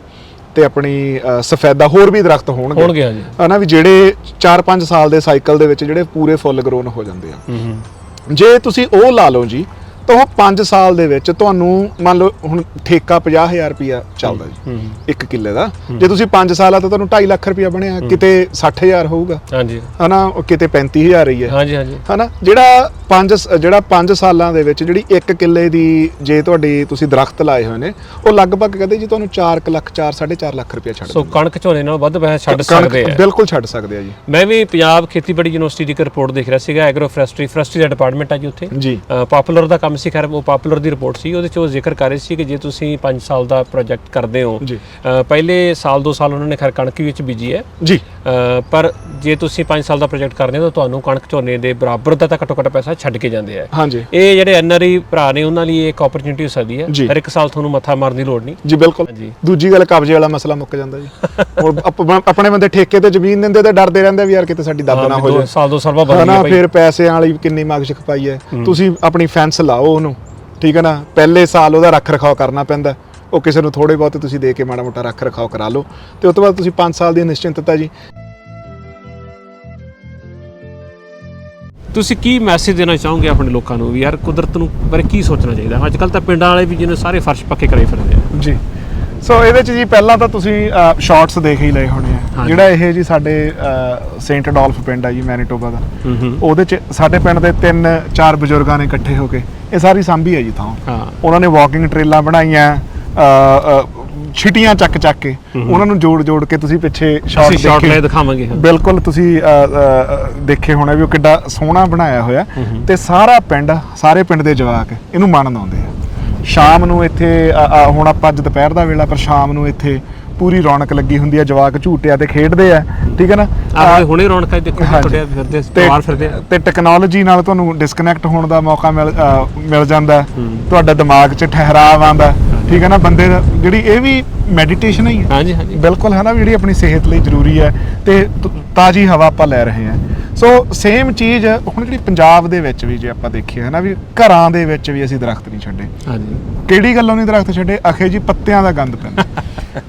ਤੇ ਆਪਣੀ ਅ, ਸਫੈਦਾ ਹੋਰ ਵੀ ਦਰਖਤ ਹੋਣਗੇ। ਹੋਣਗੇ ਹਾਂਜੀ। ਹਨਾ ਵੀ ਜਿਹੜੇ 4-5 ਸਾਲ ਦੇ ਸਾਈਕਲ ਦੇ ਵਿੱਚ ਜਿਹੜੇ ਪੂਰੇ ਫੁੱਲ ਗਰੋਨ ਹੋ ਜਾਂਦੇ ਆ। ਹੂੰ ਹੂੰ। ਜੇ ਤੁਸੀਂ ਉਹ ਲਾ ਲਓ ਜੀ ਤਾਂ ਉਹ 5 ਸਾਲ ਦੇ ਵਿੱਚ ਤੁਹਾਨੂੰ ਮੰਨ ਲਓ ਹੁਣ ਠੇਕਾ 50000 ਰੁਪਿਆ ਚੱਲਦਾ ਜੀ ਇੱਕ ਕਿੱਲੇ ਦਾ। ਜੇ ਤੁਸੀਂ 5 ਸਾਲ ਆ ਤਾਂ ਤੁਹਾਨੂੰ 2.5 ਲੱਖ ਰੁਪਿਆ ਬਣਿਆ ਕਿਤੇ 60000 ਹੋਊਗਾ। ਹਾਂਜੀ। ਹਨਾ ਕਿਤੇ 35000 ਹੀ ਹੈ। ਹਾਂਜੀ ਹਾਂਜੀ। ਹਨਾ ਜਿਹੜਾ 5 ਜਿਹੜਾ 5 ਸਾਲਾਂ ਦੇ ਵਿੱਚ ਜਿਹੜੀ 1 ਕਿੱਲੇ ਦੀ ਜੇ ਤੁਹਾਡੀ ਤੁਸੀਂ ਦਰਖਤ ਲਾਏ ਹੋਏ ਨੇ ਉਹ ਲਗਭਗ ਕਹਿੰਦੇ ਜੀ ਤੁਹਾਨੂੰ 4 ਲੱਖ 4 4.5 ਲੱਖ ਰੁਪਇਆ ਛੱਡ ਸੋ ਕਣਕ ਝੋਨੇ ਨਾਲ ਵੱਧ ਪੈਸੇ ਛੱਡ ਸਕਦੇ ਆ। ਬਿਲਕੁਲ ਛੱਡ ਸਕਦੇ ਆ ਜੀ। ਮੈਂ ਵੀ ਪੰਜਾਬ ਖੇਤੀਬਾੜੀ ਯੂਨੀਵਰਸਿਟੀ ਦੀ ਇੱਕ ਰਿਪੋਰਟ ਦੇਖ ਰਿਹਾ ਸੀਗਾ ਐਗਰੋ ਫੋਰੈਸਟਰੀ ਫੋਰੈਸਟਰੀ ਦਾ ਡਿਪਾਰਟਮੈਂਟ ਹੈ ਜੀ ਉੱਥੇ। ਜੀ। ਪਪੂਲਰ ਦਾ ਕੰਮ ਸੀ ਖੈਰ ਉਹ ਪਪੂਲਰ ਦੀ ਰਿਪੋਰਟ ਸੀ ਉਹਦੇ ਚ ਉਹ ਜ਼ਿਕਰ ਕਰ ਰਹੇ ਸੀ ਕਿ ਜੇ ਤੁਸੀਂ 5 ਸਾਲ ਦਾ ਪ੍ਰੋਜੈਕਟ ਕਰਦੇ ਹੋ ਪਹਿਲੇ ਸਾਲ 2 ਸਾਲ ਉਹਨਾਂ ਨੇ ਖੈਰ ਕਣਕ ਵਿੱਚ ਬੀਜੀ ਹੈ। ਜੀ। ਪਰ ਜੇ ਤੁਸੀਂ 5 ਸਾਲ ਦਾ ਪ੍ਰੋਜੈਕਟ ਕਰਦੇ ਹੋ ਤਾਂ ਤੁਹਾਨੂੰ ਕਣਕ ਝੋਨੇ ਦੇ ਬਰਾਬਰ ਦਾ ਤਾਂ ਘੱਟੋ ਘੱਟ ਪੈਸਾ ਛੱਡ ਕੇ ਜਾਂਦੇ ਆ। ਇਹ ਜਿਹੜੇ ਐਨਆਰਈ ਭਰਾ ਨੇ ਉਹਨਾਂ ਲਈ ਇੱਕ ਓਪਰਚ्युनिटी ਹੋ ਸਕਦੀ ਹੈ। ਹਰ ਇੱਕ ਸਾਲ ਤੁਹਾਨੂੰ ਮੱਥਾ ਮਾਰਨ ਦੀ ਲੋੜ ਨਹੀਂ। ਜੀ ਬਿਲਕੁਲ। ਦੂਜੀ ਗੱਲ ਕਬਜ਼ੇ ਵਾਲਾ ਮਸਲਾ ਮੁੱਕ ਜਾਂਦਾ ਜੀ। ਹੁਣ ਆਪਣੇ ਬੰਦੇ ਠੇਕੇ ਤੇ ਜ਼ਮੀਨ ਦਿੰਦੇ ਤੇ ਡਰਦੇ ਰਹਿੰਦੇ ਵੀ ਯਾਰ ਕਿਤੇ ਸਾਡੀ ਦੱਬ ਨਾ ਹੋ ਜਾਵੇ ਸਾਲ ਦੋ ਸਾਲ ਬਾਅਦ ਫਿਰ ਪੈਸਿਆਂ ਵਾਲੀ ਕਿੰਨੀ ਮਾਗ ਸ਼ਖਪਾਈ ਹੈ। ਤੁਸੀਂ ਆਪਣੀ ਫੈਂਸ ਲਾਓ। ਉਹਨੂੰ ਠੀਕ ਹੈ ਨਾ? ਪਹਿਲੇ ਸਾਲ ਉਹਦਾ ਰੱਖ ਰਖਾਓ ਕਰਨਾ ਪੈਂਦਾ ਉਹ ਕਿਸੇ ਨੂੰ ਥੋੜੇ ਬਹੁਤੇ ਤੁਸੀਂ ਦੇ ਕੇ ਮਾੜਾ ਮੋਟਾ ਰੱਖ ਰਖਾਓ ਕਰਾ ਲਓ। ਤੇ ਉਸ ਤੋਂ ਬਾਅਦ ਤੁਸੀਂ 5 ਸਾਲ ਦੀ ਨਿਸ਼ਚਿੰਤਤਾ ਜੀ। ਤੁਸੀਂ ਕੀ ਮੈਸੇਜ ਦੇਣਾ ਚਾਹੋਗੇ ਆਪਣੇ ਲੋਕਾਂ ਨੂੰ ਵੀ ਯਾਰ ਕੁਦਰਤ ਨੂੰ ਬਾਰੇ ਕੀ ਸੋਚਣਾ ਚਾਹੀਦਾ? ਅੱਜ ਕੱਲ ਤਾਂ ਪਿੰਡਾਂ ਵਾਲੇ ਵੀ ਜਿਹਨੇ ਸਾਰੇ ਫਰਸ਼ ਪੱਕੇ ਕਰੇ ਫਿਰਦੇ ਆ। ਜੀ। ਸੋ ਇਹਦੇ ਚ ਜੀ ਪਹਿਲਾਂ ਤਾਂ ਤੁਸੀਂ ਸ਼ਾਰਟਸ ਦੇਖ ਹੀ ਲਏ ਹੋਣੇ ਆ। ਜਿਹੜਾ ਇਹ ਜੀ ਸਾਡੇ ਸੇਂਟ ਅਡੋਲਫ ਪਿੰਡ ਆ ਜੀ ਮੈਨੀਟੋਬਾ ਦਾ। ਉਹਦੇ ਚ ਸਾਡੇ ਪਿੰਡ ਦੇ ਤਿੰਨ ਚਾਰ ਬਜ਼ੁਰਗਾਂ ਨੇ ਇਕੱਠੇ ਹੋ ਕੇ ਇਹ ਸਾਰੀ ਸਾਂਭੀ ਹੈ ਜੀ ਥਾਂ। ਉਹਨਾਂ ਨੇ ਵਾਕਿੰਗ ਟ੍ਰੇਲਾਂ ਬਣਾਈਆਂ ਛਿਟੀਆਂ ਚੱਕ ਚੱਕ ਕੇ। ਉਹਨਾਂ ਨੂੰ ਜੋੜ ਜੋੜ ਕੇ ਤੁਸੀਂ ਪਿੱਛੇ ਸ਼ਾਰਟ ਸ਼ਾਰਟ ਲੈ ਦਿਖਾਵਾਂਗੇ। ਬਿਲਕੁਲ ਤੁਸੀਂ ਦੇਖੇ ਹੋਣੇ ਵੀ ਉਹ ਕਿੱਡਾ ਸੋਹਣਾ ਬਣਾਇਆ ਹੋਇਆ। ਤੇ ਸਾਰਾ ਪਿੰਡ ਸਾਰੇ ਪਿੰਡ ਦੇ ਜਵਾਕ ਇਹਨੂੰ ਮੰਨਣ ਆਉਂਦੇ ਆ। ਸ਼ਾਮ ਨੂੰ ਇੱਥੇ ਹੁਣ ਆਪਾਂ ਅੱਜ ਦੁਪਹਿਰ ਦਾ ਵੇਲਾ ਪਰ ਸ਼ਾਮ ਨੂੰ ਇੱਥੇ ਪੂਰੀ ਰੌਣਕ ਲੱਗੀ ਹੁੰਦੀ ਹੈ ਜਵਾਕ ਝੂਟਿਆਂ ਤੇ ਖੇਡਦੇ ਆ ਠੀਕ ਹੈ ਨਾ ਅ, ਹੁਣੇ ਰੌਣਕ ਹੈ ਦੇਖੋ। ਤੁਹਾਡੇ ਫਿਰਦੇ ਪਰਿਵਾਰ ਫਿਰਦੇ। ਤੇ ਟੈਕਨੋਲੋਜੀ ਨਾਲ ਤੁਹਾਨੂੰ ਡਿਸਕਨੈਕਟ ਹੋਣ ਦਾ ਮੌਕਾ ਮਿਲ ਮਿਲ ਜਾਂਦਾ। ਤੁਹਾਡਾ ਦਿਮਾਗ 'ਚ ਠਹਿਰਾਵ ਆਉਂਦਾ। ਠੀਕ ਹੈ ਨਾ ਬੰਦੇ ਦਾ ਜਿਹੜੀ ਇਹ ਵੀ ਮੈਡੀਟੇਸ਼ਨ ਹੀ ਹੈ ਹਾਂਜੀ ਹਾਂਜੀ ਬਿਲਕੁਲ ਹੈ ਨਾ ਵੀ ਜਿਹੜੀ ਆਪਣੀ ਸਿਹਤ ਲਈ ਜ਼ਰੂਰੀ ਹੈ ਤੇ ਤ- ਤਾਜ਼ੀ ਹਵਾ ਆਪਾਂ ਲੈ ਰਹੇ ਹਾਂ ਸੋ ਸੇਮ ਚੀਜ਼ ਹੁਣ ਜਿਹੜੀ ਪੰਜਾਬ ਦੇ ਵਿੱਚ ਵੀ ਜੇ ਆਪਾਂ ਦੇਖੀਏ ਹੈ ਨਾ ਵੀ ਘਰਾਂ ਦੇ ਵਿੱਚ ਵੀ ਅਸੀਂ ਦਰਖਤ ਨਹੀਂ ਛੱਡੇ। ਹਾਂਜੀ। ਕਿਹੜੀ ਗੱਲੋਂ ਨਹੀਂ ਦਰਖਤ ਛੱਡੇ? ਅਖੇ ਜੀ ਪੱਤਿਆਂ ਦਾ ਗੰਦ ਪੈਂਦਾ।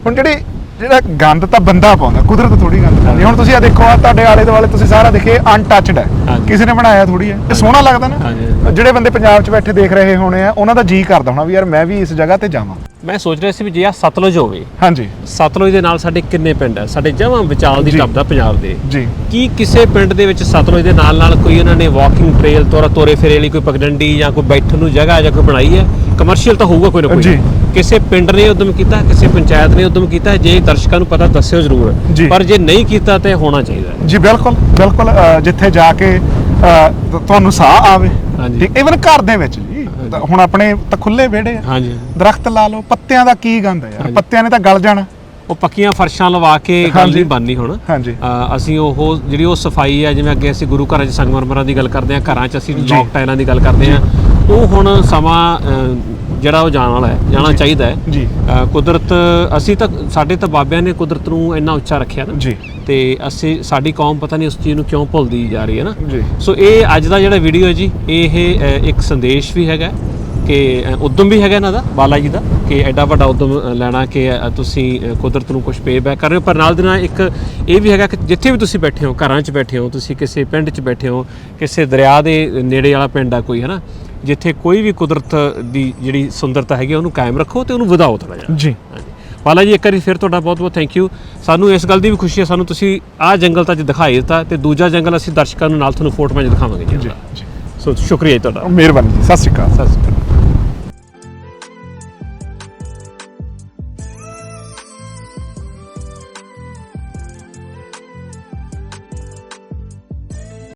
ਹੁਣ ਜਿਹੜੀ ਜਿਹੜਾ ਗੰਦ ਤਾਂ ਬੰਦਾ ਪਾਉਂਦਾ ਕੁਦਰਤ ਥੋੜੀ ਗੰਦ ਪਾਉਂਦੀ। ਹੁਣ ਤੁਸੀਂ ਆ ਦੇਖੋ ਆ ਤੁਹਾਡੇ ਆਲੇ ਦੁਆਲੇ ਤੁਸੀਂ ਸਾਰਾ ਦੇਖੇ ਅਨਟੱਚਡ ਹੈ। ਕਿਸੇ ਨੇ ਬਣਾਇਆ ਥੋੜੀ ਹੈ। ਇਹ ਸੋਹਣਾ ਲੱਗਦਾ ਨਾ। ਜਿਹੜੇ ਬੰਦੇ ਪੰਜਾਬ 'ਚ ਬੈਠੇ ਦੇਖ ਰਹੇ ਹੋਣੇ ਆ ਉਹਨਾਂ ਦਾ ਜੀ ਕਰਦਾ ਹੋਣਾ ਵੀ ਯਾਰ ਮੈਂ ਵੀ ਇਸ ਜਗ੍ਹਾ ਤੇ ਜਾਵਾਂ। ਮੈਂ ਸੋਚ ਰਿਹਾ ਸੀ ਵੀ ਜੇ ਆ ਸਤਲੁਜ ਹੋਵੇ ਹਾਂਜੀ ਸਤਲੁਜ ਦੇ ਨਾਲ ਸਾਡੇ ਕਿੰਨੇ ਪਿੰਡ ਆ ਸਾਡੇ ਜਮਾਂ ਵਿਚਾਲ ਦੀ। ਟੱਪਦਾ ਪੰਜਾਬ ਦੇ ਜੀ ਕੀ ਕਿਸੇ ਪਿੰਡ ਦੇ ਵਿੱਚ ਸਤਲੁਜ ਦੇ ਨਾਲ ਨਾਲ ਕੋਈ ਉਹਨਾਂ ਨੇ ਵਾਕਿੰਗ ਟ੍ਰੇਲ ਤੋਰਾ ਤੋਰੇ ਫੇਰੇ ਲਈ ਕੋਈ ਪਗਡੰਡੀ ਜਾਂ ਕੋਈ ਬੈਠਣ ਨੂੰ ਜਗ੍ਹਾ ਜਾਂ ਕੋਈ ਬਣਾਈ ਹੈ ਕਮਰਸ਼ੀਅਲ ਤਾਂ ਹੋਊਗਾ ਕੋਈ ਨਾ। ਕੋਈ ਕਿਸੇ ਪਿੰਡ ਨੇ ਉਦਮ ਕੀਤਾ ਕਿਸੇ ਪੰਚਾਇਤ ਨੇ ਉਦਮ ਕੀਤਾ ਜੇ ਦਰਸ਼ਕਾਂ ਨੂੰ ਪਤਾ ਦੱਸਿਓ। ਜ਼ਰੂਰ ਪਰ ਜੇ ਨਹੀਂ ਕੀਤਾ ਤੇ ਹੋਣਾ ਚਾਹੀਦਾ। ਜੀ ਬਿਲਕੁਲ ਬਿਲਕੁਲ ਜਿੱਥੇ ਜਾ ਕੇ ਤੁਹਾਨੂੰ ਸਾਹ ਆਵੇ ਹਾਂਜੀ। ਠੀਕ ਇਵਨ ਘਰ ਦੇ ਵਿੱਚ ਜੀ ਤਾਂ ਹੁਣ ਆਪਣੇ ਤਾਂ ਖੁੱਲੇ ਵਿਹੜੇ ਆ ਹਾਂਜੀ ਦਰਖਤ ਲਾ ਲਓ ਪੱਤਿਆਂ ਦਾ ਕੀ ਗੰਦ ਹੈ ਯਾਰ। ਪੱਤਿਆਂ ਨੇ ਤਾਂ ਗਲ ਜਾਣਾ ਉਹ ਪੱਕੀਆਂ ਫਰਸ਼ਾਂ ਲਵਾ ਕੇ ਗੱਲ। ਨਹੀਂ ਬਣਨੀ ਹੁਣ ਹਾਂਜੀ ਅਸੀਂ ਉਹ ਜਿਹੜੀ ਉਹ ਸਫ਼ਾਈ ਹੈ ਜਿਵੇਂ ਅੱਗੇ ਅਸੀਂ ਗੁਰੂ ਘਰਾਂ 'ਚ ਸੰਗਮਰਮਰਾਂ ਦੀ ਗੱਲ ਕਰਦੇ ਹਾਂ ਘਰਾਂ 'ਚ ਅਸੀਂ। ਲੋਕ ਟਾਈਲਾਂ ਦੀ ਗੱਲ ਕਰਦੇ ਹਾਂ ਉਹ ਹੁਣ ਸਮਾਂ ਜਿਹੜਾ ਉਹ ਜਾਣ ਵਾਲਾ ਹੈ ਜਾਣਾ। ਚਾਹੀਦਾ ਹੈ। ਜੀ। ਕੁਦਰਤ ਅਸੀਂ ਤਾਂ ਸਾਡੇ ਤਾਂ ਬਾਬਿਆਂ ਨੇ ਕੁਦਰਤ ਨੂੰ ਇੰਨਾ ਉੱਚਾ ਰੱਖਿਆ ਨਾ। ਜੀ। ਤੇ ਅਸੀਂ ਸਾਡੀ ਕੌਮ ਪਤਾ ਨਹੀਂ ਉਸ ਚੀਜ਼ ਨੂੰ ਕਿਉਂ ਭੁੱਲਦੀ ਜਾ ਰਹੀ ਹੈ ਨਾ। ਜੀ। ਸੋ ਇਹ ਅੱਜ ਦਾ ਜਿਹੜਾ ਵੀਡੀਓ ਹੈ ਜੀ ਇਹ ਇੱਕ ਸੰਦੇਸ਼ ਵੀ ਹੈਗਾ ਕਿ ਉਦਮ ਵੀ ਹੈਗਾ ਇਹਨਾਂ ਦਾ ਬਾਲਾ ਜੀ ਦਾ ਕਿ ਐਡਾ ਵੱਡਾ ਉਦਮ ਲੈਣਾ ਕਿ ਤੁਸੀਂ ਕੁਦਰਤ ਨੂੰ ਕੁਝ ਪੇ ਬੈਕ ਕਰ ਰਹੇ ਹੋ। ਪਰ ਨਾਲ ਦੇ ਨਾਲ ਇੱਕ ਇਹ ਵੀ ਹੈਗਾ ਕਿ ਜਿੱਥੇ ਵੀ ਤੁਸੀਂ ਬੈਠੇ ਹੋ ਘਰਾਂ 'ਚ ਬੈਠੇ ਹੋ ਤੁਸੀਂ ਕਿਸੇ ਪਿੰਡ 'ਚ ਬੈਠੇ ਹੋ ਕਿਸੇ ਦਰਿਆ ਦੇ ਨੇੜੇ ਵਾਲਾ ਪਿੰਡ ਆ ਕੋਈ ਹੈ ਨਾ ਜਿੱਥੇ ਕੋਈ ਵੀ ਕੁਦਰਤ ਦੀ ਜਿਹੜੀ ਸੁੰਦਰਤਾ ਹੈਗੀ ਉਹਨੂੰ ਕਾਇਮ ਰੱਖੋ ਤੇ ਉਹਨੂੰ ਵਧਾਓ ਥੋੜਾ ਜਿਹਾ। ਜੀ। ਹਾਂਜੀ। ਬਾਲਾ ਜੀ ਇੱਕ ਵਾਰੀ ਫਿਰ ਤੁਹਾਡਾ ਬਹੁਤ ਬਹੁਤ ਥੈਂਕ ਯੂ ਸਾਨੂੰ ਇਸ ਗੱਲ ਦੀ ਵੀ ਖੁਸ਼ੀ ਹੈ ਸਾਨੂੰ ਤੁਸੀਂ ਆਹ ਜੰਗਲ ਤਾਂ ਅੱਜ ਦਿਖਾਈ ਦਿੱਤਾ ਤੇ ਦੂਜਾ ਜੰਗਲ ਅਸੀਂ ਦਰਸ਼ਕਾਂ ਨੂੰ ਨਾਲ ਤੁਹਾਨੂੰ ਫੋਟੋਆਂ 'ਚ ਦਿਖਾਵਾਂਗੇ ਜੀ। ਸੋ ਸ਼ੁਕਰੀਆ ਜੀ ਤੁਹਾਡਾ। ਮਿਹਰਬਾਨੀ ਜੀ ਸਤਿ ਸ਼੍ਰੀ ਅਕਾਲ। ਸਤਿ ਸ਼੍ਰੀ ਅਕਾਲ।